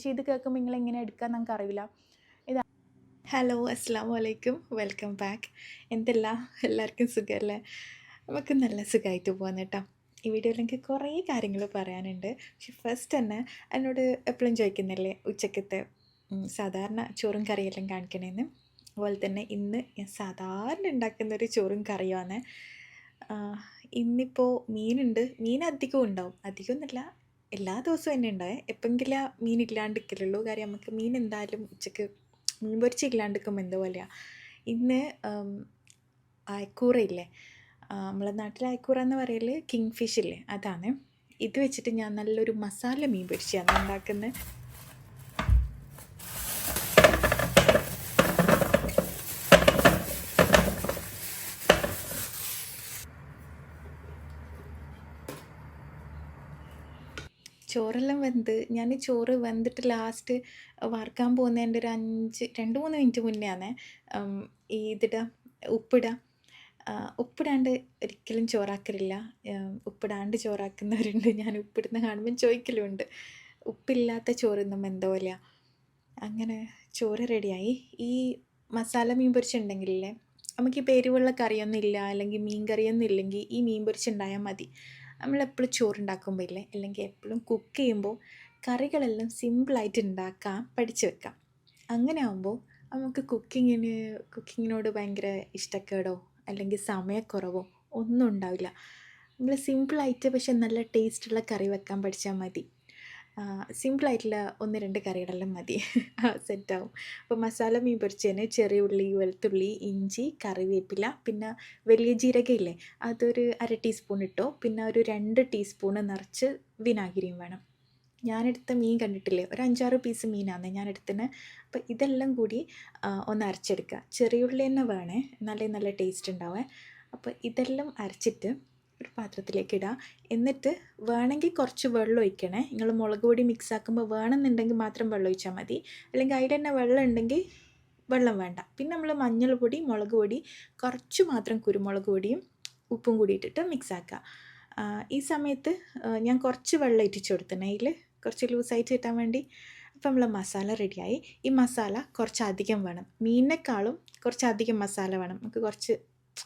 പക്ഷേ ഇത് കേൾക്കുമ്പോൾ നിങ്ങൾ എങ്ങനെ എടുക്കാൻ നമുക്ക് അറിയില്ല. ഇതാ. ഹലോ അസ്സാം വലൈക്കും വെൽക്കം ബാക്ക് എന്തല്ല? എല്ലാവർക്കും സുഖമല്ലേ നമുക്ക് നല്ല സുഖമായിട്ട് പോകുന്നു കേട്ടോ. ഈ വീഡിയോയിൽ എനിക്ക് കുറേ കാര്യങ്ങൾ പറയാനുണ്ട്. പക്ഷെ ഫസ്റ്റ് തന്നെ എന്നോട് എപ്പോഴും ചോദിക്കുന്നില്ലേ ഉച്ചക്കത്തെ സാധാരണ ചോറും കറിയെല്ലാം കാണിക്കണേന്ന്? അതുപോലെ തന്നെ ഇന്ന് ഞാൻ സാധാരണ ഉണ്ടാക്കുന്ന ഒരു ചോറും കറിയുമാണ്. ഇന്നിപ്പോൾ മീനുണ്ട്. മീൻ അധികം ഉണ്ടാവും. അധികം എന്നല്ല എല്ലാ ദിവസവും തന്നെ ഉണ്ടായേ. എപ്പെങ്കിലും മീൻ ഇല്ലാണ്ടിരിക്കലുള്ളൂ. കാര്യം നമുക്ക് മീൻ എന്തായാലും ഉച്ചയ്ക്ക് മീൻ പൊരിച്ച് ഇല്ലാണ്ടിരിക്കുമ്പോൾ എന്തോ പോലെയാണ് ഇന്ന് അയക്കൂറയില്ലേ? നമ്മളെ നാട്ടിൽ അയക്കൂറ എന്ന് പറയൽ കിങ് ഫിഷ് ഇല്ലേ? അതാണ്. ഇത് വെച്ചിട്ട് ഞാൻ നല്ലൊരു മസാല മീൻ പൊരിച്ചാണ് ഉണ്ടാക്കുന്നത് ചോറെല്ലാം വെന്ത് ഞാൻ ചോറ് വെന്തിട്ട് ലാസ്റ്റ് വറുക്കാൻ പോകുന്നതിന്റെ ഒരു അഞ്ച് രണ്ട് മൂന്ന് മിനിറ്റ് മുന്നെയാണ് ഈ ഇതിടുക ഉപ്പിടുക ഉപ്പിടാണ്ട് ഒരിക്കലും ചോറാക്കലില്ല. ഉപ്പിടാണ്ട് ചോറാക്കുന്നവരുണ്ട്. ഞാൻ ഉപ്പിടുന്ന കാണുമ്പോൾ ചോദിക്കലുമുണ്ട് ഉപ്പില്ലാത്ത ചോറൊന്നും നമ്മൾ എന്തോ പോലെയാ? അങ്ങനെ ചോറ് റെഡിയായി. ഈ മസാല മീൻ പൊരിച്ചുണ്ടെങ്കിലേ ഈ എരിവുള്ള കറിയൊന്നും ഇല്ല അല്ലെങ്കിൽ മീൻ കറിയൊന്നും ഇല്ലെങ്കിൽ ഈ മീൻ പൊരിച്ചുണ്ടായാൽ മതി. നമ്മളെപ്പോഴും ചോറുണ്ടാക്കുമ്പോൾ ഇല്ലേ അല്ലെങ്കിൽ എപ്പോഴും കുക്ക് ചെയ്യുമ്പോൾ കറികളെല്ലാം സിമ്പിളായിട്ട് ഉണ്ടാക്കാൻ പഠിച്ചു വെക്കാം. അങ്ങനെ ആകുമ്പോൾ നമുക്ക് കുക്കിങ്ങിന് കുക്കിങ്ങിനോട് ഭയങ്കര ഇഷ്ടക്കേടോ? അല്ലെങ്കിൽ സമയക്കുറവോ? ഒന്നും ഉണ്ടാവില്ല. നമ്മൾ സിമ്പിളായിട്ട് പക്ഷെ നല്ല ടേസ്റ്റുള്ള കറി വെക്കാൻ പഠിച്ചാൽ മതി. സിമ്പിളായിട്ടുള്ള ഒന്ന് രണ്ട് കറികളെല്ലാം മതി. സെറ്റാവും അപ്പോൾ മസാല മീൻ പൊരിച്ചതിന് ചെറിയ ഉള്ളി വെളുത്തുള്ളി ഇഞ്ചി കറിവേപ്പില പിന്നെ വലിയ ജീരകം ഇല്ലേ അതൊരു അര ടീസ്പൂൺ ഇട്ടോ പിന്നെ ഒരു രണ്ട് ടീസ്പൂണ് നിറച്ച് വിനാഗിരിയും വേണം. ഞാനെടുത്ത മീൻ കണ്ടിട്ടില്ലേ ഒരു അഞ്ചാറ് പീസ് മീനാണ് ഞാൻ എടുത്തിന് അപ്പോൾ ഇതെല്ലാം കൂടി ഒന്ന് അരച്ചെടുക്കുക ചെറിയ ഉള്ളി തന്നെ വേണേ നല്ല നല്ല ടേസ്റ്റ് ഉണ്ടാവേ. അപ്പോൾ ഇതെല്ലാം അരച്ചിട്ട് ഒരു പാത്രത്തിലേക്ക് ഇടുക എന്നിട്ട് വേണമെങ്കിൽ കുറച്ച് വെള്ളം ഒഴിക്കണേ. നിങ്ങൾ മുളക് പൊടി മിക്സ് ആക്കുമ്പോൾ വേണമെന്നുണ്ടെങ്കിൽ മാത്രം വെള്ളം ഒഴിച്ചാൽ മതി. അല്ലെങ്കിൽ അതിൽ തന്നെ വെള്ളം ഉണ്ടെങ്കിൽ വെള്ളം വേണ്ട. പിന്നെ നമ്മൾ മഞ്ഞൾ പൊടി മുളക് പൊടി കുറച്ച് മാത്രം കുരുമുളക് പൊടിയും ഉപ്പും കൂടി ഇട്ടിട്ട് മിക്സ് ആക്കുക. ഈ സമയത്ത് ഞാൻ കുറച്ച് വെള്ളം ഇറ്റിച്ചു കൊടുത്തിനെ അതിൽ കുറച്ച് ലൂസായിട്ട് കിട്ടാൻ വേണ്ടി. അപ്പോൾ നമ്മൾ മസാല റെഡിയായി ഈ മസാല കുറച്ച് അധികം വേണം. മീനിനേക്കാളും കുറച്ച് അധികം മസാല വേണം. നമുക്ക് കുറച്ച്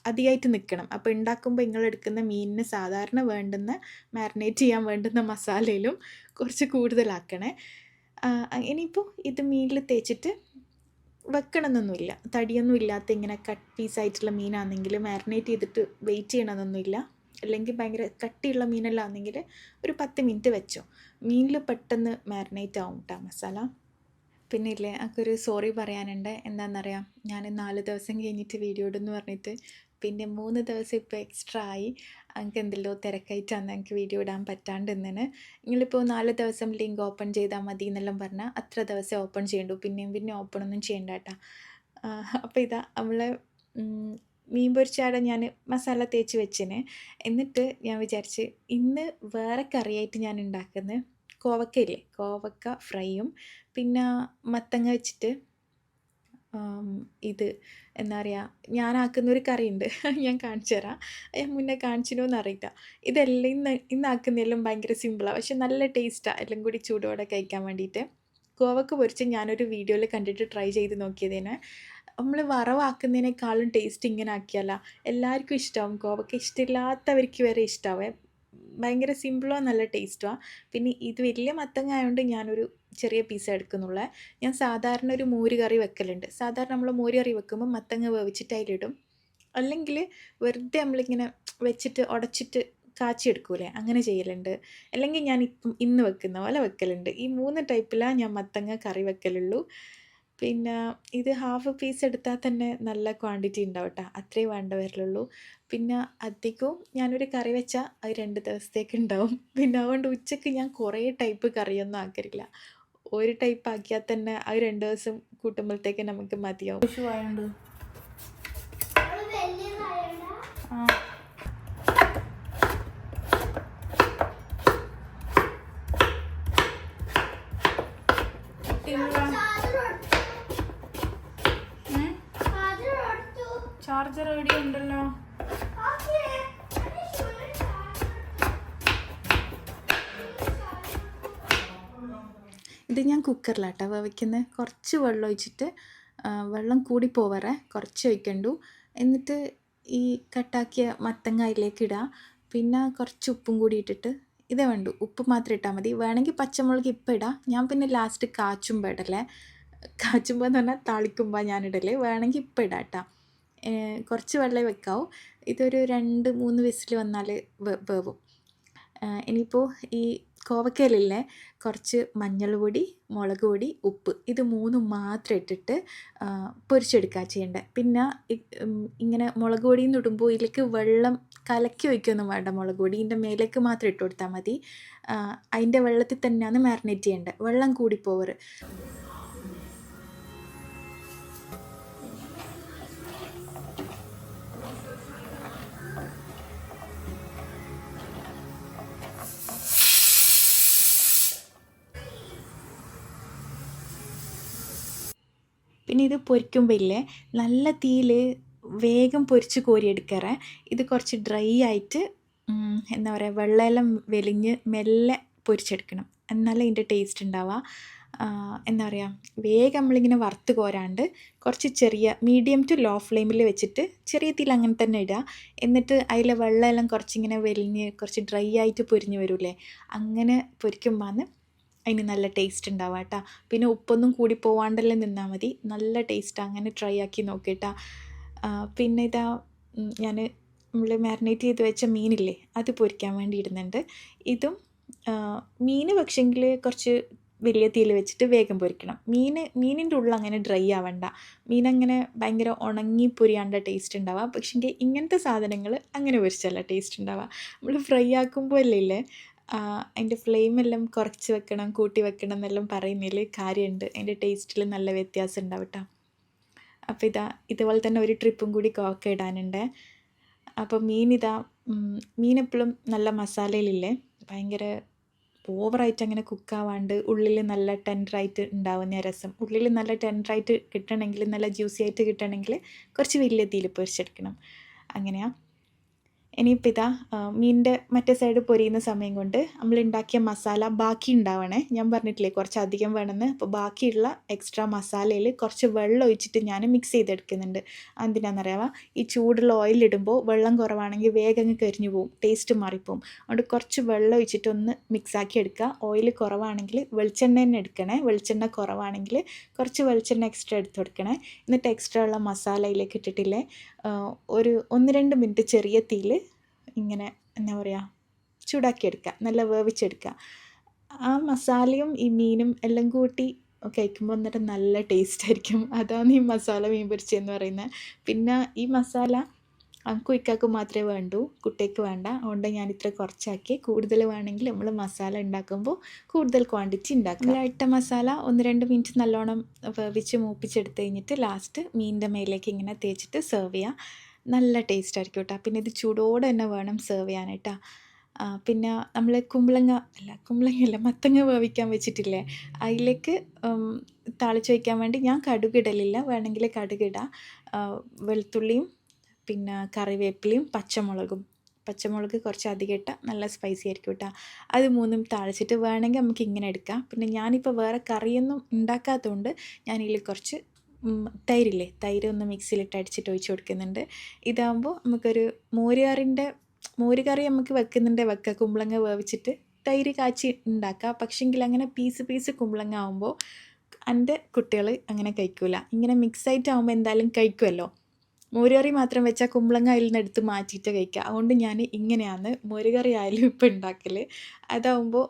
അധികമായിട്ട് നിൽക്കണം അപ്പോൾ ഉണ്ടാക്കുമ്പോൾ നിങ്ങൾ എടുക്കുന്ന മീനിന് സാധാരണ വേണ്ടുന്ന മാരിനേറ്റ് ചെയ്യാൻ വേണ്ടുന്ന മസാലയിലും കുറച്ച് കൂടുതലാക്കണേ. ഇനിയിപ്പോൾ ഇത് മീനിൽ തേച്ചിട്ട് വെക്കണമെന്നൊന്നുമില്ല തടിയൊന്നും ഇല്ലാത്ത ഇങ്ങനെ കട്ട് പീസായിട്ടുള്ള മീനാണെങ്കിൽ മാരിനേറ്റ് ചെയ്തിട്ട് വെയിറ്റ് ചെയ്യണമെന്നൊന്നുമില്ല അല്ലെങ്കിൽ ഭയങ്കര കട്ടിയുള്ള മീനെല്ലാം ആണെങ്കിൽ ഒരു പത്ത് മിനിറ്റ് വെച്ചോ. മീനിൽ പെട്ടെന്ന് മാരിനേറ്റ് ആവും കേട്ടോ മസാല. പിന്നെ ഇല്ലേ എനിക്കൊരു സോറി പറയാനുണ്ട്. എന്താണെന്നറിയാം ഞാൻ നാല് ദിവസം കഴിഞ്ഞിട്ട് വീഡിയോ ഇടുന്നു പറഞ്ഞിട്ട് പിന്നെ മൂന്ന് ദിവസം ഇപ്പോൾ എക്സ്ട്രാ ആയി. എനിക്ക് എന്തെല്ലോ തിരക്കായിട്ടാണ് എനിക്ക് വീഡിയോ ഇടാൻ പറ്റാണ്ട് നിന്നിന് നിങ്ങളിപ്പോൾ നാല് ദിവസം ലിങ്ക് ഓപ്പൺ ചെയ്താൽ മതി എന്നെല്ലാം പറഞ്ഞാൽ അത്ര ദിവസം ഓപ്പൺ ചെയ്യണ്ടു. പിന്നെയും പിന്നെ ഓപ്പൺ ഒന്നും ചെയ്യണ്ട കേട്ടോ അപ്പോൾ ഇതാ നമ്മൾ മീൻ പൊരിച്ചാടെ ഞാൻ മസാല തേച്ച് വെച്ചിന്. എന്നിട്ട് ഞാൻ വിചാരിച്ച് ഇന്ന് വേറെ കറിയായിട്ട് ഞാൻ ഉണ്ടാക്കുന്നത് കോവക്കയില്ലേ? കോവക്ക ഫ്രൈയും പിന്നെ മത്തങ്ങ വെച്ചിട്ട് ഇത് എന്താ പറയുക ഞാനാക്കുന്ന ഒരു കറിയുണ്ട്. ഞാൻ കാണിച്ചു തരാം. ഞാൻ മുന്നേ കാണിച്ചിനോന്ന് അറിയില്ല. ഇതെല്ലാം ഇന്ന് ഇന്നാക്കുന്നതെല്ലാം ഭയങ്കര സിമ്പിളാണ് പക്ഷെ നല്ല ടേസ്റ്റാണ് എല്ലാം കൂടി ചൂടോടെ കഴിക്കാൻ വേണ്ടിയിട്ട് കോവക്ക പൊരിച്ച് ഞാനൊരു വീഡിയോയിൽ കണ്ടിട്ട് ട്രൈ ചെയ്ത് നോക്കിയതിന്. നമ്മൾ വറവാക്കുന്നതിനേക്കാളും ടേസ്റ്റ് ഇങ്ങനെ ആക്കിയാല. എല്ലാവർക്കും ഇഷ്ടമാവും കോവക്ക ഇഷ്ടമില്ലാത്തവർക്ക് വരെ ഇഷ്ടമാവേ ഭയങ്കര സിമ്പിളോ നല്ല ടേസ്റ്റുമാണ് പിന്നെ ഇത് വലിയ മത്തങ്ങ ആയതുകൊണ്ട് ഞാനൊരു ചെറിയ പീസ് എടുക്കുന്നുള്ളത് ഞാൻ സാധാരണ ഒരു മോര് കറി വെക്കലുണ്ട്. സാധാരണ നമ്മൾ മോര് കറി വെക്കുമ്പോൾ മത്തങ്ങ വേവിച്ചിട്ട് അതിലിടും അല്ലെങ്കിൽ വെറുതെ നമ്മളിങ്ങനെ വെച്ചിട്ട് ഉടച്ചിട്ട് കാച്ചിയെടുക്കൂലേ? അങ്ങനെ ചെയ്യലുണ്ട്. അല്ലെങ്കിൽ ഞാൻ ഇപ്പം ഇന്ന് വെക്കുന്ന പോലെ വെക്കലുണ്ട്. ഈ മൂന്ന് ടൈപ്പിലാണ് ഞാൻ മത്തങ്ങ കറി വെക്കലുള്ളൂ. പിന്നെ ഇത് ഹാഫ് പീസ് എടുത്താൽ തന്നെ നല്ല ക്വാണ്ടിറ്റി ഉണ്ടാവും കേട്ടോ അത്രേ വേണ്ട വരലുള്ളൂ. പിന്നെ അധികവും ഞാനൊരു കറി വെച്ചാൽ അത് രണ്ട് ദിവസത്തേക്ക് ഉണ്ടാവും. പിന്നെ അതുകൊണ്ട് ഉച്ചയ്ക്ക് ഞാൻ കുറേ ടൈപ്പ് കറിയൊന്നും ആക്കലില്ല. ഒരു ടൈപ്പ് ആക്കിയാൽ തന്നെ അത് രണ്ട് ദിവസം കൂട്ടുമ്പോഴത്തേക്ക് നമുക്ക് മതിയാവും. കുക്കറിലാട്ടോ വേവിക്കുന്നത് കുറച്ച് വെള്ളം ഒഴിച്ചിട്ട് വെള്ളം കൂടി പോവറേ കുറച്ച് ഒഴിക്കണ്ടു. എന്നിട്ട് ഈ കട്ടാക്കിയ മത്തങ്ങ അതിലേക്ക് ഇടുക പിന്നെ കുറച്ച് ഉപ്പും കൂടി ഇട്ടിട്ട് ഇതേ വേണ്ടു. ഉപ്പ് മാത്രം ഇട്ടാൽ മതി. വേണമെങ്കിൽ പച്ചമുളക് ഇപ്പം ഇടാം. ഞാൻ പിന്നെ ലാസ്റ്റ് കാച്ചുമ്പോൾ ഇടലേ കാച്ചുമ്പോൾ എന്ന് പറഞ്ഞാൽ താളിക്കുമ്പോൾ ഞാൻ ഇടൽ. വേണമെങ്കിൽ ഇപ്പം ഇടാം കേട്ടോ കുറച്ച് വെള്ളം വെക്കാവും. ഇതൊരു രണ്ട് മൂന്ന് വിസിൽ വന്നാൽ വേവും. ഇനിയിപ്പോൾ ഈ കോവക്കയിലില്ലേ? കുറച്ച് മഞ്ഞൾപ്പൊടി പൊടി മുളക് പൊടി ഉപ്പ്. ഇത് മൂന്നും മാത്രം ഇട്ടിട്ട് പൊരിച്ചെടുക്കുക ചെയ്യേണ്ടത് പിന്നെ ഇങ്ങനെ മുളക് പൊടിയിൽ നിന്ന് ഇടുമ്പോൾ ഇതിലേക്ക് വെള്ളം കലക്കി വയ്ക്കൊന്നും വേണ്ട മുളക് പൊടി ഇതിന്റെ മേലേക്ക് മാത്രം ഇട്ട് കൊടുത്താൽ മതി. അതിന്റെ വെള്ളത്തിൽ തന്നെയാണ് മാരിനേറ്റ് ചെയ്യേണ്ടത് വെള്ളം കൂടി പിന്നെ ഇത് പൊരിക്കുമ്പോൾ ഇല്ലേ നല്ല തീയിൽ വേഗം പൊരിച്ച് കോരിയെടുക്കാറ്. ഇത് കുറച്ച് ഡ്രൈ ആയിട്ട് എന്താ പറയുക വെള്ളമെല്ലാം വെലിഞ്ഞ് മെല്ലെ പൊരിച്ചെടുക്കണം. എന്നാലേ ഇതിന്റെ ടേസ്റ്റ് ഉണ്ടാവുക. എന്താ പറയുക വേഗം നമ്മളിങ്ങനെ വറുത്ത് കോരാണ്ട് കുറച്ച് ചെറിയ മീഡിയം ടു ലോ ഫ്ലെയിമിൽ വെച്ചിട്ട് ചെറിയ തീയിൽ അങ്ങനെ തന്നെ ഇടുക. എന്നിട്ട് അതിലെ വെള്ളമെല്ലാം കുറച്ചിങ്ങനെ വെലിഞ്ഞ് കുറച്ച് ഡ്രൈ ആയിട്ട് പൊരിഞ്ഞ് വരൂലേ അങ്ങനെ പൊരിക്കുമ്പോൾ അതിന് നല്ല ടേസ്റ്റ് ഉണ്ടാവുക കേട്ടോ പിന്നെ ഉപ്പൊന്നും കൂടി പോവാണ്ടല്ലേ നിന്നാൽ മതി. നല്ല ടേസ്റ്റ് അങ്ങനെ ട്രൈ ആക്കി നോക്കിയിട്ടാ പിന്നെ ഇതാ ഞാൻ നമ്മൾ മാരിനേറ്റ് ചെയ്ത് വെച്ച മീനില്ലേ അത് പൊരിക്കാൻ വേണ്ടി ഇടുന്നുണ്ട്. ഇതും മീൻ പക്ഷെങ്കിൽ കുറച്ച് വലിയ തീയിൽ വെച്ചിട്ട് വേഗം പൊരിക്കണം. മീൻ മീനിന്റെ ഉള്ളിൽ അങ്ങനെ ഡ്രൈ ആവണ്ട. മീൻ അങ്ങനെ ഭയങ്കര ഉണങ്ങി പൊരിയാണ്ട ടേസ്റ്റ് ഉണ്ടാവുക. പക്ഷേങ്കിൽ ഇങ്ങനത്തെ സാധനങ്ങൾ അങ്ങനെ പൊരിച്ചല്ല ടേസ്റ്റ് ഉണ്ടാവുക. നമ്മൾ ഫ്രൈ ആക്കുമ്പോൾ അല്ലേ അതിന്റെ ഫ്ലെയിം എല്ലാം കുറച്ച് വെക്കണം കൂട്ടി വെക്കണം എന്നെല്ലാം പറയുന്നതിൽ കാര്യമുണ്ട്. അതിന്റെ ടേസ്റ്റിൽ നല്ല വ്യത്യാസം ഉണ്ടാവും കേട്ടോ അപ്പോൾ ഇതാ ഇതുപോലെ തന്നെ ഒരു ട്രിപ്പും കൂടി കോക്ക ഇടാനുണ്ട്. അപ്പോൾ മീൻ ഇതാ മീൻ എപ്പോഴും നല്ല മസാലയിലില്ലേ? ഭയങ്കര ഓവറായിട്ട് അങ്ങനെ കുക്കാവാണ്ട് ഉള്ളിൽ നല്ല ടെൻഡറായിട്ട് ഉണ്ടാവുന്ന രസം. ഉള്ളിൽ നല്ല ടെൻഡറായിട്ട് കിട്ടണമെങ്കിൽ നല്ല ജ്യൂസി ആയിട്ട് കിട്ടണമെങ്കിൽ കുറച്ച് വലിയ തീയിൽ പൊരിച്ചെടുക്കണം. അങ്ങനെയാണ് ഇനിയിപ്പോൾ ഇതാ മീനിന്റെ മറ്റേ സൈഡ് പൊരിയുന്ന സമയം കൊണ്ട് നമ്മൾ ഉണ്ടാക്കിയ മസാല ബാക്കി ഉണ്ടാവണേ. ഞാൻ പറഞ്ഞിട്ടില്ലേ കുറച്ച് അധികം വേണമെന്ന്. അപ്പോൾ ബാക്കിയുള്ള എക്സ്ട്രാ മസാലയിൽ കുറച്ച് വെള്ളം ഒഴിച്ചിട്ട് ഞാൻ മിക്സ് ചെയ്തെടുക്കുന്നുണ്ട്. എന്തിനാണെന്നറിയാവാ ഈ ചൂടുള്ള ഓയിലിടുമ്പോൾ വെള്ളം കുറവാണെങ്കിൽ വേഗം കരിഞ്ഞു പോകും ടേസ്റ്റ് മാറിപ്പോവും. അതുകൊണ്ട് കുറച്ച് വെള്ളം ഒഴിച്ചിട്ട് ഒന്ന് മിക്സ് ആക്കി എടുക്കുക. ഓയിൽ കുറവാണെങ്കിൽ വെളിച്ചെണ്ണ തന്നെ എടുക്കണേ. വെളിച്ചെണ്ണ കുറവാണെങ്കിൽ കുറച്ച് വെളിച്ചെണ്ണ എക്സ്ട്രാ എടുത്ത് കൊടുക്കണേ. എന്നിട്ട് എക്സ്ട്രാ ഉള്ള മസാലയിലേക്ക് ഇട്ടിട്ടില്ലേ ഒരു ഒന്ന് രണ്ട് മിനിറ്റ് ചെറിയ തീയിൽ ഇങ്ങനെ എന്താ പറയുക ചൂടാക്കിയെടുക്കുക നല്ല വേവിച്ചെടുക്കുക. ആ മസാലയും ഈ മീനും എല്ലാം കൂട്ടി കഴിക്കുമ്പോൾ എന്നിട്ട് നല്ല ടേസ്റ്റ് ആയിരിക്കും. അതാണ് ഈ മസാല മീൻ പൊരിച്ചതെന്ന് പറയുന്നത്. പിന്നെ ഈ മസാല അനക്കും ഇക്കാക്കും മാത്രമേ വേണ്ടൂ കുട്ടിക്ക് വേണ്ട. അതുകൊണ്ട് ഞാൻ ഇത്ര കുറച്ചാക്കി. കൂടുതൽ വേണമെങ്കിൽ നമ്മൾ മസാല ഉണ്ടാക്കുമ്പോൾ കൂടുതൽ ക്വാണ്ടിറ്റി ഉണ്ടാക്കുക നമ്മൾ ഇട്ട മസാല ഒന്ന് രണ്ട് മിനിറ്റ് നല്ലോണം വേവിച്ച് മൂപ്പിച്ചെടുത്ത് കഴിഞ്ഞിട്ട് ലാസ്റ്റ് മീനിന്റെ മേലേക്ക് ഇങ്ങനെ തേച്ചിട്ട് സെർവ് ചെയ്യുക നല്ല ടേസ്റ്റ് ആയിരിക്കും കേട്ടോ. പിന്നെ ഇത് ചൂടോടെ തന്നെ വേണം സെർവ് ചെയ്യാനായിട്ടാ. പിന്നെ നമ്മൾ കുമ്പളങ്ങ അല്ല കുമ്പളങ്ങ അല്ല മത്തങ്ങ വേവിക്കാൻ വെച്ചിട്ടില്ലേ? അതിലേക്ക് താളിച്ച് വയ്ക്കാൻ വേണ്ടി ഞാൻ കടുകിടലില്ല വേണമെങ്കിൽ കടുകിടാം വെളുത്തുള്ളിയും പിന്നെ കറിവേപ്പിലയും പച്ചമുളകും. പച്ചമുളക് കുറച്ച് അധികം ഇട്ടാൽ നല്ല സ്പൈസി ആയിരിക്കും കേട്ടോ. അത് മൂന്നും താളിച്ചിട്ട് വേണമെങ്കിൽ നമുക്ക് ഇങ്ങനെ എടുക്കാം. പിന്നെ ഞാനിപ്പോൾ വേറെ കറിയൊന്നും ഉണ്ടാക്കാത്തതുകൊണ്ട് ഞാനിതിൽ കുറച്ച് തൈരില്ലേ തൈര് ഒന്ന് മിക്സിയിലിട്ട് അടിച്ചിട്ട് ഒഴിച്ച് കൊടുക്കുന്നുണ്ട്. ഇതാകുമ്പോൾ നമുക്കൊരു മോരുകറിന്റെ മോരുകറി നമുക്ക് വെക്കുന്നുണ്ട്. വെക്കുക കുമ്പളങ്ങ വേവിച്ചിട്ട് തൈര് കാച്ചി ഉണ്ടാക്കാം. പക്ഷെങ്കിൽ അങ്ങനെ പീസ് പീസ് കുമ്പളങ്ങ ആകുമ്പോൾ എന്റെ കുട്ടികൾ അങ്ങനെ കഴിക്കില്ല ഇങ്ങനെ മിക്സ് ആയിട്ട് ആകുമ്പോൾ എന്തായാലും കഴിക്കുമല്ലോ മോരുകറി മാത്രം വെച്ചാൽ കുമ്പളങ്ങ അതിൽ നിന്ന് എടുത്ത് മാറ്റിയിട്ട് കഴിക്കുക. അതുകൊണ്ട് ഞാൻ ഇങ്ങനെയാണ് മോരുകറി ആയാലും ഇപ്പം ഉണ്ടാക്കൽ അതാവുമ്പോൾ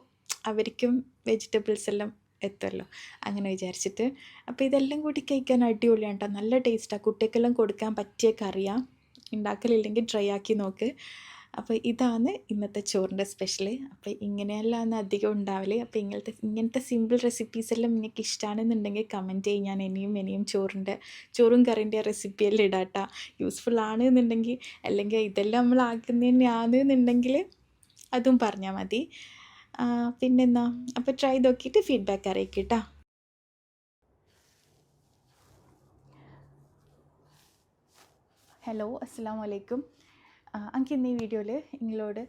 അവർക്കും വെജിറ്റബിൾസ് എല്ലാം എത്തുമല്ലോ അങ്ങനെ വിചാരിച്ചിട്ട്. അപ്പോൾ ഇതെല്ലാം കൂടി കഴിക്കാൻ അടിപൊളിയാണ് കേട്ടോ നല്ല ടേസ്റ്റാണ് കുട്ടികൾക്കെല്ലാം കൊടുക്കാൻ പറ്റിയ കറിയാണ് ഉണ്ടാക്കലില്ലെങ്കിൽ ട്രൈ ആക്കി നോക്ക്. അപ്പോൾ ഇതാണ് ഇന്നത്തെ ചോറിന്റെ സ്പെഷ്യൽ അപ്പോൾ ഇങ്ങനെയല്ലാന്ന് അധികം ഉണ്ടാവൽ. അപ്പോൾ ഇങ്ങനത്തെ ഇങ്ങനത്തെ സിമ്പിൾ റെസിപ്പീസ് എല്ലാം നിങ്ങൾക്ക് ഇഷ്ടമാണെന്നുണ്ടെങ്കിൽ കമന്റ് ചെയ്യും. ഞാൻ ഇനിയും ഇനിയും ചോറിന്റെ ചോറും കറിന്റെ റെസിപ്പിയെല്ലാം ഇടാട്ട. യൂസ്ഫുൾ ആണ് എന്നുണ്ടെങ്കിൽ അല്ലെങ്കിൽ ഇതെല്ലാം നമ്മൾ ആക്കുന്നതന്നെയാണ് എന്നുണ്ടെങ്കിൽ അതും പറഞ്ഞാൽ മതി. പിന്നെന്നാ അപ്പോൾ ട്രൈ നോക്കിയിട്ട് ഫീഡ്ബാക്ക് അറിയിക്കട്ടാ ഹലോ അസ്സാം വലൈക്കും എനിക്ക് ഇന്ന് ഈ വീഡിയോയിൽ നിങ്ങളോട്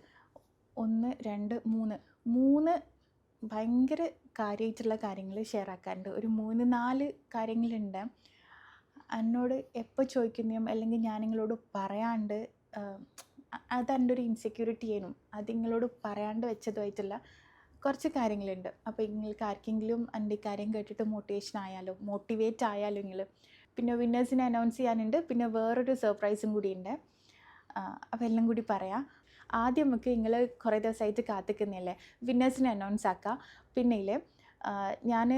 ഒന്ന് രണ്ട് മൂന്ന്. മൂന്ന് ഭയങ്കര കാര്യമായിട്ടുള്ള കാര്യങ്ങൾ ഷെയർ ആക്കാറുണ്ട്. ഒരു മൂന്ന് നാല് കാര്യങ്ങളുണ്ട്. എന്നോട് എപ്പോൾ ചോദിക്കുന്നതും അല്ലെങ്കിൽ ഞാൻ നിങ്ങളോട് പറയാണ്ട് അത് എന്റെ ഒരു ഇൻസെക്യൂരിറ്റി ആയിരുന്നു അത് നിങ്ങളോട് പറയാണ്ട് വെച്ചതുമായിട്ടുള്ള കുറച്ച് കാര്യങ്ങളുണ്ട്. അപ്പോൾ നിങ്ങൾക്ക് ആർക്കെങ്കിലും എന്റെ കാര്യം കേട്ടിട്ട് മോട്ടിവേഷൻ ആയാലോ മോട്ടിവേറ്റ് ആയാലോ നിങ്ങൾ പിന്നെ വിന്നേഴ്സിനെ അനൗൺസ് ചെയ്യാനുണ്ട്. പിന്നെ വേറൊരു സർപ്രൈസും കൂടി ഉണ്ട് അപ്പോൾ എല്ലാം കൂടി പറയാം. ആദ്യം നമുക്ക് നിങ്ങൾ കുറേ ദിവസമായിട്ട് കാത്തിക്കുന്നില്ലേ? വിന്നേഴ്സിനെ അനൗൺസ് ആക്കാം. പിന്നെ ഞാൻ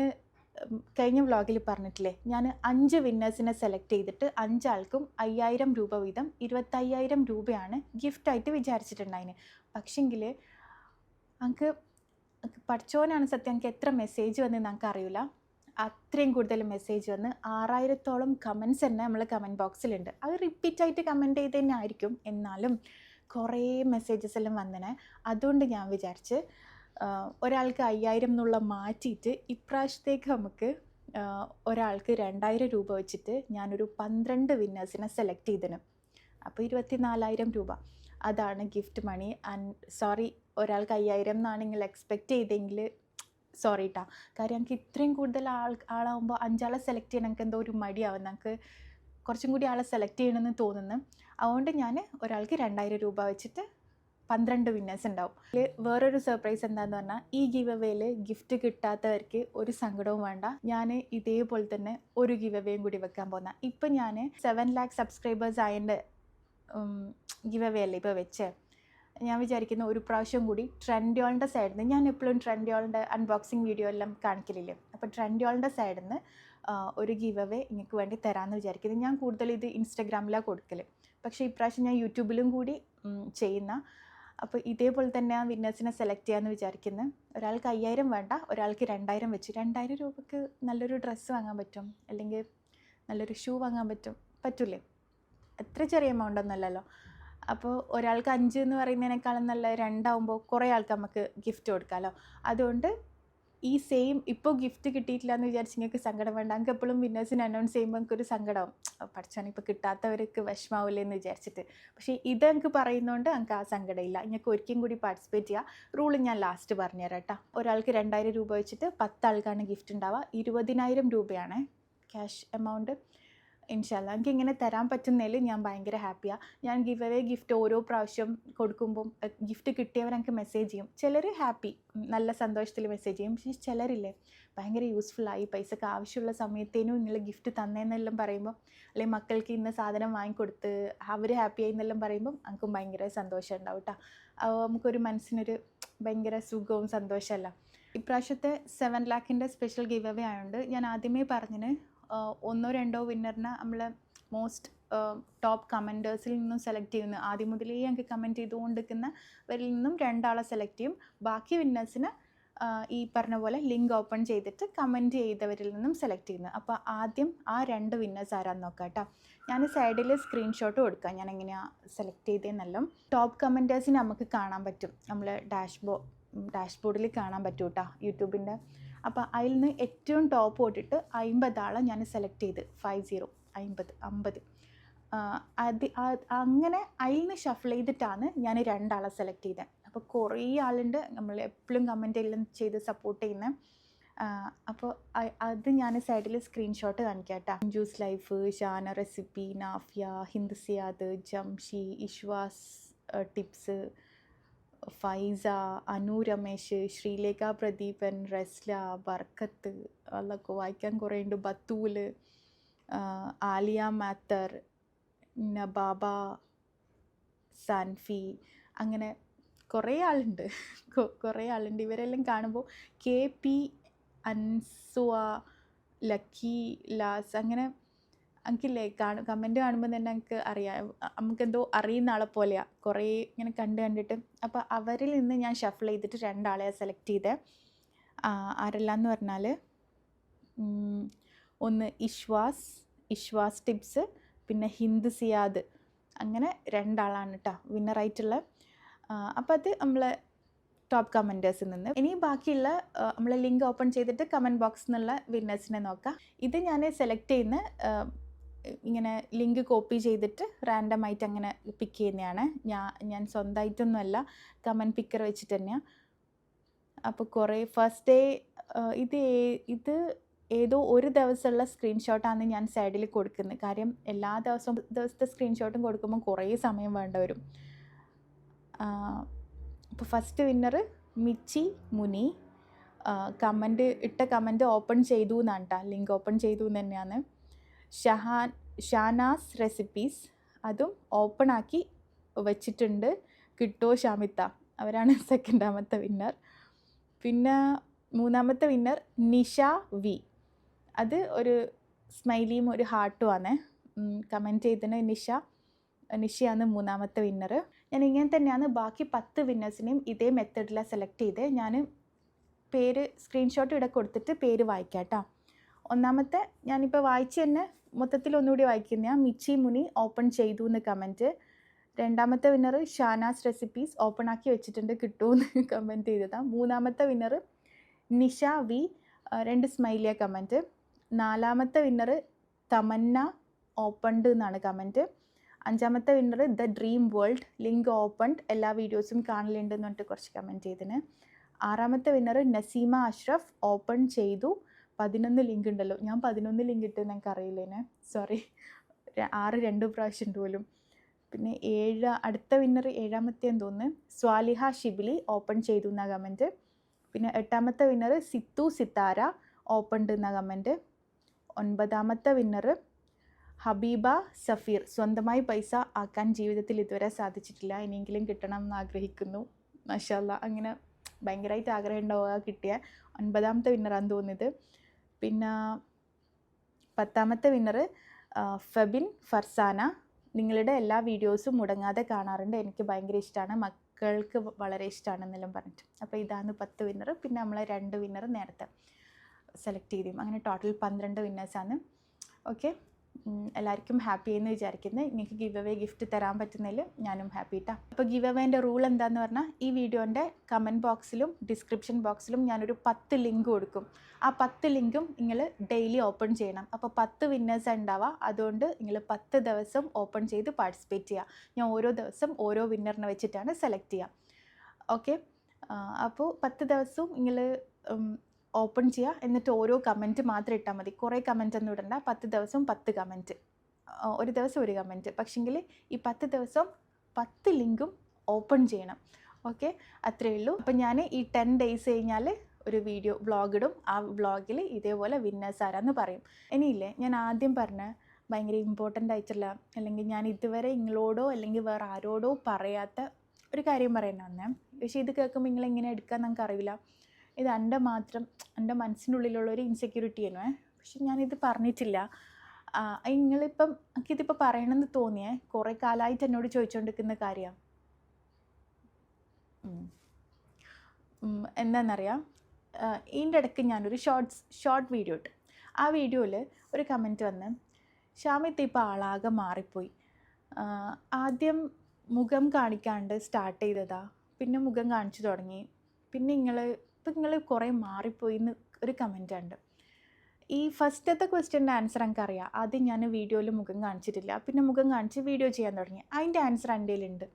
കഴിഞ്ഞ വ്ളോഗിൽ പറഞ്ഞിട്ടില്ലേ? ഞാൻ അഞ്ച് വിന്നേഴ്സിനെ സെലക്ട് ചെയ്തിട്ട് അഞ്ചാൾക്കും അയ്യായിരം രൂപ വീതം ഇരുപത്തയ്യായിരം രൂപയാണ് ഗിഫ്റ്റായിട്ട് വിചാരിച്ചിട്ടുണ്ടായിന്. പക്ഷെങ്കിൽ നമുക്ക് പഠിച്ചോനാണ് സത്യം എനിക്ക് എത്ര മെസ്സേജ് വന്ന് ഞങ്ങൾക്ക് അറിയില്ല അത്രയും കൂടുതൽ മെസ്സേജ് വന്ന് ആറായിരത്തോളം കമൻസ് തന്നെ നമ്മൾ കമന്റ് ബോക്സിലുണ്ട് അത് റിപ്പീറ്റായിട്ട് കമന്റ് ചെയ്ത് തന്നെ ആയിരിക്കും. എന്നാലും കുറേ മെസ്സേജസ് എല്ലാം വന്നനെ. അതുകൊണ്ട് ഞാൻ വിചാരിച്ച് ഒരാൾക്ക് അയ്യായിരം എന്നുള്ള മാറ്റിയിട്ട് ഇപ്രാവശ്യത്തേക്ക് നമുക്ക് ഒരാൾക്ക് രണ്ടായിരം രൂപ വെച്ചിട്ട് ഞാനൊരു പന്ത്രണ്ട് വിന്നേഴ്സിനെ സെലക്ട് ചെയ്തിന്. അപ്പോൾ ഇരുപത്തി നാലായിരം രൂപ. അതാണ് ഗിഫ്റ്റ് മണി ആൻഡ് സോറി ഒരാൾക്ക് അയ്യായിരം എന്നാണെങ്കിൽ എക്സ്പെക്റ്റ് ചെയ്തെങ്കിൽ സോറി കേട്ടോ കാര്യം എനിക്ക് ഇത്രയും കൂടുതൽ ആൾ ആളാകുമ്പോൾ അഞ്ചാളെ സെലക്ട് ചെയ്യണം എനിക്ക് എന്തോ ഒരു മടിയാവും. ഞങ്ങൾക്ക് കുറച്ചും കൂടി ആളെ സെലക്ട് ചെയ്യണമെന്ന് തോന്നുന്നു. അതുകൊണ്ട് ഞാൻ ഒരാൾക്ക് രണ്ടായിരം രൂപ വെച്ചിട്ട് പന്ത്രണ്ട് വിന്നേഴ്സ് ഉണ്ടാവും. ഇതിൽ വേറൊരു സർപ്രൈസ് എന്താന്ന് പറഞ്ഞാൽ ഈ ഗിവ് അവേയിൽ ഗിഫ്റ്റ് കിട്ടാത്തവർക്ക് ഒരു സങ്കടവും വേണ്ട. ഞാൻ ഇതേപോലെ തന്നെ ഒരു ഗിവ് അവേയും കൂടി വെക്കാൻ പോകുന്ന ഇപ്പം ഞാൻ സെവൻ ലാക്ക് സബ്സ്ക്രൈബേഴ്സ് ആയതിന്റെ ഗിവ് അവേ അല്ലേ ഇപ്പോൾ വെച്ച്? ഞാൻ വിചാരിക്കുന്ന ഒരു പ്രാവശ്യം കൂടി ട്രെൻഡോളിന്റെ സൈഡിൽ നിന്ന് ഞാൻ എപ്പോഴും ട്രെൻഡോളിന്റെ അൺബോക്സിങ് വീഡിയോ എല്ലാം കാണിക്കലില്ലേ? അപ്പോൾ ട്രെൻഡോളിന്റെ സൈഡിൽ നിന്ന് ഒരു ഗീവ് അവേ നിങ്ങൾക്ക് വേണ്ടി തരാമെന്ന് വിചാരിക്കുന്നത് ഞാൻ കൂടുതൽ ഇത് ഇൻസ്റ്റഗ്രാമിലാണ് കൊടുക്കൽ പക്ഷേ ഇപ്രാവശ്യം ഞാൻ യൂട്യൂബിലും കൂടി ചെയ്യുന്ന അപ്പോൾ ഇതേപോലെ തന്നെ ആ വിന്നേഴ്സിനെ സെലക്ട് ചെയ്യാമെന്ന് വിചാരിക്കുന്നത് ഒരാൾക്ക് അയ്യായിരം വേണ്ട ഒരാൾക്ക് രണ്ടായിരം വെച്ച്. രണ്ടായിരം രൂപക്ക് നല്ലൊരു ഡ്രസ്സ് വാങ്ങാൻ പറ്റും. അല്ലെങ്കിൽ നല്ലൊരു ഷൂ വാങ്ങാൻ പറ്റും. പറ്റൂലേ? എത്ര ചെറിയ എമൗണ്ട് ഒന്നുമല്ലല്ലോ അപ്പോൾ ഒരാൾക്ക് അഞ്ച് എന്ന് പറയുന്നതിനേക്കാളും നല്ല രണ്ടാവുമ്പോൾ കുറേ ആൾക്ക് നമുക്ക് ഗിഫ്റ്റ് കൊടുക്കാമല്ലോ അതുകൊണ്ട് ഈ സെയിം ഇപ്പോൾ ഗിഫ്റ്റ് കിട്ടിയിട്ടില്ല എന്ന് വിചാരിച്ച് നിങ്ങൾക്ക് സങ്കടം വേണ്ട. നമുക്ക് എപ്പോഴും വിന്നേഴ്സിന് അനൗൺസ് ചെയ്യുമ്പോൾ എനിക്കൊരു സങ്കടമാവും പഠിച്ചാണ് ഇപ്പോൾ കിട്ടാത്തവർക്ക് വിഷമാവില്ലേ എന്ന് വിചാരിച്ചിട്ട്. പക്ഷേ ഇത് എനിക്ക് പറയുന്നതുകൊണ്ട് എനിക്ക് ആ സങ്കടമില്ല നിങ്ങൾക്ക് ഒരിക്കലും കൂടി പാർട്ടിസിപ്പേറ്റ് ചെയ്യുക റൂൾ ഞാൻ ലാസ്റ്റ് പറഞ്ഞുതരാം കേട്ടോ. ഒരാൾക്ക് രണ്ടായിരം രൂപ വെച്ചിട്ട് പത്ത് ആൾക്കാണ് ഗിഫ്റ്റ് ഉണ്ടാവുക. ഇരുപതിനായിരം രൂപയാണ്. ക്യാഷ് എമൗണ്ട് ഇൻഷാല്ല എനിക്ക് ഇങ്ങനെ തരാൻ പറ്റുന്നതിൽ ഞാൻ ഭയങ്കര ഹാപ്പിയാണ് ഞാൻ ഗിവ് അവേ ഗിഫ്റ്റ് ഓരോ പ്രാവശ്യം കൊടുക്കുമ്പം ഗിഫ്റ്റ് കിട്ടിയവർ എനിക്ക് മെസ്സേജ് ചെയ്യും. ചിലർ ഹാപ്പി നല്ല സന്തോഷത്തിൽ മെസ്സേജ് ചെയ്യും. പക്ഷേ ചിലരില്ലേ ഭയങ്കര യൂസ്ഫുള്ളായി പൈസക്ക് ആവശ്യമുള്ള സമയത്തേനും നിങ്ങൾ ഗിഫ്റ്റ് തന്നേന്നെല്ലാം പറയുമ്പോൾ അല്ലെങ്കിൽ മക്കൾക്ക് ഇന്ന സാധനം വാങ്ങിക്കൊടുത്ത് അവർ ഹാപ്പി ആയി എന്നെല്ലാം പറയുമ്പം എനിക്കും ഭയങ്കര സന്തോഷം ഉണ്ടാവും കേട്ടോ നമുക്കൊരു മനസ്സിനൊരു ഭയങ്കര സുഖവും സന്തോഷമല്ല. ഇപ്രാവശ്യത്തെ സെവൻ ലാക്കിന്റെ സ്പെഷ്യൽ ഗിവ് അവേ ആയതുകൊണ്ട് ഞാൻ ആദ്യമേ പറഞ്ഞിന് ഒന്നോ രണ്ടോ വിന്നറിനെ നമ്മൾ മോസ്റ്റ് ടോപ്പ് കമന്റേഴ്സിൽ നിന്നും സെലക്ട് ചെയ്യുന്നു. ആദ്യം മുതലേ ഞങ്ങൾക്ക് കമന്റ് ചെയ്തുകൊണ്ടിരിക്കുന്നവരിൽ നിന്നും രണ്ടാളെ സെലക്ട് ചെയ്യും. ബാക്കി വിന്നേഴ്സിന് ഈ പറഞ്ഞ പോലെ ലിങ്ക് ഓപ്പൺ ചെയ്തിട്ട് കമന്റ് ചെയ്തവരിൽ നിന്നും സെലക്ട് ചെയ്യുന്നു. അപ്പോൾ ആദ്യം ആ രണ്ട് വിന്നേഴ്സ് ആരാന്ന് നോക്കാം കേട്ടോ ഞാൻ സൈഡിൽ സ്ക്രീൻഷോട്ട് കൊടുക്കാം. ഞാൻ എങ്ങനെയാണ് സെലക്ട് ചെയ്തതെന്നെല്ലാം ടോപ്പ് കമന്റേഴ്സിന് നമുക്ക് കാണാൻ പറ്റും. നമ്മൾ ഡാഷ്ബോ ഡാഷ്ബോർഡിൽ കാണാൻ പറ്റും കേട്ടോ യൂട്യൂബിന്റെ അപ്പോൾ അതിൽ നിന്ന് ഏറ്റവും ടോപ്പ് തൊട്ടിട്ട് അമ്പതാളെ ഞാൻ സെലക്ട് ചെയ്ത്. ഫൈവ് സീറോ അമ്പത്. അമ്പത് അത് അങ്ങനെ അതിൽ നിന്ന് ഷഫിൾ ചെയ്തിട്ടാണ് ഞാൻ രണ്ടാളെ സെലക്ട് ചെയ്തത് അപ്പോൾ കുറേ ആളുണ്ട് നമ്മൾ എപ്പോഴും കമന്റ് എല്ലാം ചെയ്ത് സപ്പോർട്ട് ചെയ്യുന്ന. അപ്പോൾ അത് ഞാൻ സൈഡിൽ സ്ക്രീൻഷോട്ട് കാണിക്കാം കേട്ടോ juice life Shana recipe Nafiya Hindusiyad Jamshi Ishwas tips Faiza Anu Ramesh Sreelekha Pradeepan Resla Barkath അതൊക്കെ വായിക്കാൻ കുറേ ഉണ്ട്. ബത്തൂൽ ആലിയ മാത്തർ നബാബ സാൻഫി അങ്ങനെ കുറേ ആളുണ്ട്. കുറേ ആളുണ്ട്. ഇവരെല്ലാം കാണുമ്പോൾ കെ പി അൻസുവ ലക്കി ലാസ് അങ്ങനെ എനിക്കില്ലേ കാണും കമന്റ് കാണുമ്പോൾ തന്നെ എനിക്ക് അറിയാം നമുക്കെന്തോ അറിയുന്ന ആളെ പോലെയാണ് കുറേ ഇങ്ങനെ കണ്ട് കണ്ടിട്ട്. അപ്പോൾ അവരിൽ നിന്ന് ഞാൻ ഷഫിൾ ചെയ്തിട്ട് രണ്ടാളെ സെലക്ട് ചെയ്തേ. ആരെല്ലാം എന്ന് പറഞ്ഞാൽ ഒന്ന് ഇശ്വാസ് ഇശ്വാസ് ടിപ്സ് പിന്നെ ഹിന്ദ് സിയാദ്. അങ്ങനെ രണ്ടാളാണ് കേട്ടോ വിന്നറായിട്ടുള്ള. അപ്പോൾ അത് നമ്മൾ ടോപ്പ് കമന്റേഴ്സിൽ നിന്ന്. ഇനി ബാക്കിയുള്ള നമ്മൾ ലിങ്ക് ഓപ്പൺ ചെയ്തിട്ട് കമന്റ് ബോക്സിൽ നിന്നുള്ള വിന്നേഴ്സിനെ നോക്കാം. ഇത് ഞാൻ സെലക്ട് ചെയ്യുന്ന ഇങ്ങനെ ലിങ്ക് കോപ്പി ചെയ്തിട്ട് റാൻഡം ആയിട്ട് അങ്ങനെ പിക്ക് ചെയ്യുന്നതാണ് ഞാൻ ഞാൻ സ്വന്തമായിട്ടൊന്നുമല്ല കമൻ പിക്കർ വെച്ചിട്ട് തന്നെയാണ് അപ്പോൾ കുറേ ഫസ്റ്റ് ഡേ ഇത് ഇത് ഏതോ ഒരു ദിവസമുള്ള സ്ക്രീൻഷോട്ടാണ് ഞാൻ സൈഡിൽ കൊടുക്കുന്നത്. കാര്യം എല്ലാ ദിവസവും ദിവസത്തെ സ്ക്രീൻഷോട്ടും കൊടുക്കുമ്പോൾ കുറേ സമയം വേണ്ട വരും. അപ്പോൾ ഫസ്റ്റ് വിന്നർ മിച്ചി മുനി. കമന്റ് ഇട്ട കമന്റ് ഓപ്പൺ ചെയ്തു എന്നാണ് കേട്ടോ ലിങ്ക് ഓപ്പൺ ചെയ്തു എന്ന് തന്നെയാണ് ഷഹാൻ ഷാനാസ് റെസിപ്പീസ് അതും ഓപ്പൺ ആക്കി വെച്ചിട്ടുണ്ട്. കിട്ടോ ഷാമിത്ത. അവരാണ് സെക്കൻഡാമത്തെ വിന്നർ പിന്നെ മൂന്നാമത്തെ വിന്നർ നിഷ വി. അത് ഒരു സ്മൈലിയും ഒരു ഹാർട്ടും ആണ് കമന്റ് ചെയ്തതിന് നിഷ. നിഷയാണ് മൂന്നാമത്തെ വിന്നർ ഞാൻ ഇങ്ങനെ തന്നെയാണ് ബാക്കി പത്ത് വിന്നേഴ്സിനെയും ഇതേ മെത്തേഡിലാണ് സെലക്ട് ചെയ്ത്. ഞാൻ പേര് സ്ക്രീൻഷോട്ട് ഇവിടെ കൊടുത്തിട്ട് പേര് വായിക്കാം കേട്ടോ ഒന്നാമത്തെ ഞാനിപ്പോൾ വായിച്ച് തന്നെ മൊത്തത്തിൽ ഒന്നുകൂടി വായിക്കുന്ന മിച്ചി മുനി ഓപ്പൺ ചെയ്തു എന്ന് കമന്റ് രണ്ടാമത്തെ വിന്നർ ഷാനാസ് റെസിപ്പീസ് ഓപ്പൺ ആക്കി വെച്ചിട്ടുണ്ട് കിട്ടുമെന്ന് കമന്റ് ചെയ്തതാണ് മൂന്നാമത്തെ വിന്നർ നിഷ വി രണ്ട് സ്മൈലിയ കമന്റ് നാലാമത്തെ വിന്നർ തമന്ന ഓപ്പൺഡ് എന്നാണ് കമന്റ് അഞ്ചാമത്തെ winner the dream world link opened എല്ലാ വീഡിയോസും കാണലുണ്ടെന്ന് പറഞ്ഞിട്ട് കുറച്ച് കമന്റ് ചെയ്തിന്. ആറാമത്തെ വിന്നർ നസീമ അഷ്റഫ് ഓപ്പൺ ചെയ്തു. പതിനൊന്ന് ലിങ്ക് ഉണ്ടല്ലോ. ഞാൻ പതിനൊന്ന് ലിങ്ക് ഇട്ടെന്ന് എനിക്ക് അറിയില്ലേനെ സോറി ആറ് രണ്ട് പ്രാവശ്യം ഉണ്ട് പോലും. പിന്നെ ഏഴ് അടുത്ത വിന്നർ ഏഴാമത്തെയെന്ന് തോന്നുന്നു. സ്വാലിഹ ഷിബിലി ഓപ്പൺ ചെയ്തു എന്ന കമന്റ് പിന്നെ എട്ടാമത്തെ വിന്നർ സിത്തു സിത്താര ഓപ്പൺ എന്ന കമന്റ് ഒൻപതാമത്തെ വിന്നർ ഹബീബ സഫീർ സ്വന്തമായി പൈസ ആക്കാൻ ജീവിതത്തിൽ ഇതുവരെ സാധിച്ചിട്ടില്ല. ഇനിയെങ്കിലും കിട്ടണം എന്ന് ആഗ്രഹിക്കുന്നു. മഷാല്ല അങ്ങനെ ഭയങ്കരമായിട്ട് ആഗ്രഹം ഉണ്ടാവുക കിട്ടിയ ഒൻപതാമത്തെ വിന്നറാന്ന് തോന്നിയത് പിന്നെ പത്താമത്തെ വിന്നർ ഫെബിൻ ഫർസാന. നിങ്ങളുടെ എല്ലാ വീഡിയോസും മുടങ്ങാതെ കാണാറുണ്ട്. എനിക്ക് ഭയങ്കര ഇഷ്ടമാണ് മക്കൾക്ക് വളരെ ഇഷ്ടമാണെന്നെല്ലാം പറഞ്ഞിട്ട്. അപ്പോൾ ഇതാണ് പത്ത് വിന്നർ പിന്നെ നമ്മൾ രണ്ട് വിന്നർ നേരത്തെ സെലക്ട് ചെയ്തു. അങ്ങനെ ടോട്ടൽ പന്ത്രണ്ട് വിന്നേഴ്സാണ് ഓക്കെ എല്ലാവർക്കും ഹാപ്പി എന്ന് വിചാരിക്കുന്നത് എനിക്ക് ഗിവ് അവേ ഗിഫ്റ്റ് തരാൻ പറ്റുന്നതിൽ ഞാനും ഹാപ്പി ഇട്ടാ അപ്പോൾ ഗിവ് അവേന്റെ റൂൾ എന്താന്ന് പറഞ്ഞാൽ ഈ വീഡിയോന്റെ കമന്റ് ബോക്സിലും ഡിസ്ക്രിപ്ഷൻ ബോക്സിലും ഞാനൊരു പത്ത് ലിങ്ക് കൊടുക്കും. ആ പത്ത് ലിങ്കും നിങ്ങൾ ഡെയിലി ഓപ്പൺ ചെയ്യണം. അപ്പോൾ പത്ത് വിന്നേഴ്സ് ഉണ്ടാവുക അതുകൊണ്ട് നിങ്ങൾ പത്ത് ദിവസം ഓപ്പൺ ചെയ്ത് പാർട്ടിസിപ്പേറ്റ് ചെയ്യുക ഞാൻ ഓരോ ദിവസം ഓരോ വിന്നറിനെ വെച്ചിട്ടാണ് സെലക്ട് ചെയ്യുക ഓക്കെ അപ്പോൾ പത്ത് ദിവസവും നിങ്ങൾ ഓപ്പൺ ചെയ്യുക. എന്നിട്ട് ഓരോ കമന്റ് മാത്രം ഇട്ടാൽ മതി. കുറേ കമന്റ് ഒന്നും ഇടണ്ട. പത്ത് ദിവസം പത്ത് കമന്റ് ഒരു ദിവസം ഒരു കമന്റ് പക്ഷെങ്കിൽ ഈ പത്ത് ദിവസം പത്ത് ലിങ്കും ഓപ്പൺ ചെയ്യണം. ഓക്കെ അത്രയേ ഉള്ളൂ. അപ്പം ഞാൻ ഈ ടെൻ ഡേയ്സ് കഴിഞ്ഞാൽ ഒരു വീഡിയോ വ്ളോഗ് ഇടും. ആ വ്ളോഗിൽ ഇതേപോലെ വിന്നേഴ്സ് ആരാന്ന് പറയും. ഇനിയില്ലേ ഞാൻ ആദ്യം പറഞ്ഞ ഭയങ്കര ഇമ്പോർട്ടന്റ് ആയിട്ടുള്ള അല്ലെങ്കിൽ ഞാൻ ഇതുവരെ നിങ്ങളോടോ അല്ലെങ്കിൽ വേറെ ആരോടോ പറയാത്ത ഒരു കാര്യം പറയുന്ന വന്നേ. പക്ഷേ ഇത് കേൾക്കുമ്പോൾ നിങ്ങളെങ്ങനെ എടുക്കാൻ നമുക്ക് അറിയില്ല ഇത് എന്റെ മാത്രം എന്റെ മനസ്സിനുള്ളിലുള്ള ഒരു ഇൻസെക്യൂരിറ്റി ആണ് പക്ഷെ ഞാനിത് പറഞ്ഞിട്ടില്ല. നിങ്ങളിപ്പം എനിക്കിതിപ്പോൾ പറയണമെന്ന് തോന്നിയേ കുറേ കാലമായിട്ട് എന്നോട് ചോദിച്ചുകൊണ്ടിരിക്കുന്ന കാര്യമാണ് എന്താണെന്നറിയാം ഇതിന്റെ ഇടയ്ക്ക് ഞാനൊരു ഷോർട്ട്സ് ഷോർട്ട് വീഡിയോ ഇട്ട്. ആ വീഡിയോയിൽ ഒരു കമന്റ് വന്ന് ഷാമിത്ത് ഇപ്പോൾ ആളാകെ മാറിപ്പോയി. ആദ്യം മുഖം കാണിക്കാണ്ട് സ്റ്റാർട്ട് ചെയ്തതാ പിന്നെ മുഖം കാണിച്ചു തുടങ്ങി. പിന്നെ നിങ്ങൾ നിങ്ങൾ കുറേ മാറിപ്പോയി എന്ന് ഒരു കമന്റ് ഉണ്ട്. ഈ ഫസ്റ്റത്തെ ക്വസ്റ്റ്യന്റെ ആൻസർ എനിക്കറിയാം. ആദ്യം ഞാൻ വീഡിയോയിൽ മുഖം കാണിച്ചിട്ടില്ല. പിന്നെ മുഖം കാണിച്ച് വീഡിയോ ചെയ്യാൻ തുടങ്ങി. അതിന്റെ ആൻസർ എന്റെ കയ്യിലുണ്ട്.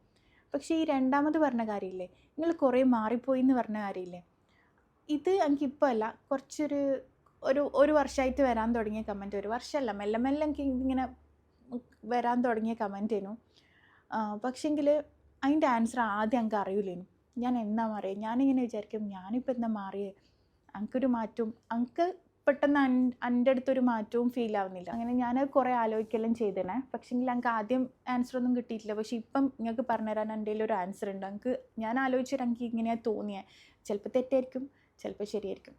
പക്ഷേ ഈ രണ്ടാമത് പറഞ്ഞ കാര്യമില്ലേ? നിങ്ങൾ കുറേ മാറിപ്പോയി എന്ന് പറഞ്ഞ കാര്യമില്ലേ? ഇത് എനിക്കിപ്പോൾ അല്ല. കുറച്ചൊരു ഒരു ഒരു വർഷമായിട്ട് വരാൻ തുടങ്ങിയ കമന്റ് ഒരു വർഷമല്ല. മെല്ലെ മെല്ലെ എനിക്ക് ഇങ്ങനെ വരാൻ തുടങ്ങിയ കമന്റേനു പക്ഷെങ്കിൽ അതിന്റെ ആൻസർ ആദ്യം എനിക്ക് അറിയില്ലേനു ഞാൻ എന്നാ മാറിയത് ഞാനിങ്ങനെ വിചാരിക്കും ഞാനിപ്പോൾ എന്താ മാറിയത് എനിക്കൊരു മാറ്റവും എനിക്ക് പെട്ടെന്ന് എന്റെ അടുത്തൊരു മാറ്റവും ഫീൽ ആവുന്നില്ല. അങ്ങനെ ഞാൻ കുറേ ആലോചിക്കലും ചെയ്തേനെ. പക്ഷേങ്കിൽ എനിക്ക് ആദ്യം ആൻസർ ഒന്നും കിട്ടിയിട്ടില്ല. പക്ഷേ ഇപ്പം നിങ്ങൾക്ക് പറഞ്ഞുതരാൻ എന്റെ ഒരു ആൻസർ ഉണ്ട്. എനിക്ക് ഞാൻ ആലോചിച്ചിട്ട് എനിക്ക് ഇങ്ങനെയാണ് തോന്നിയത് ചിലപ്പോൾ തെറ്റായിരിക്കും ചിലപ്പോൾ ശരിയായിരിക്കും.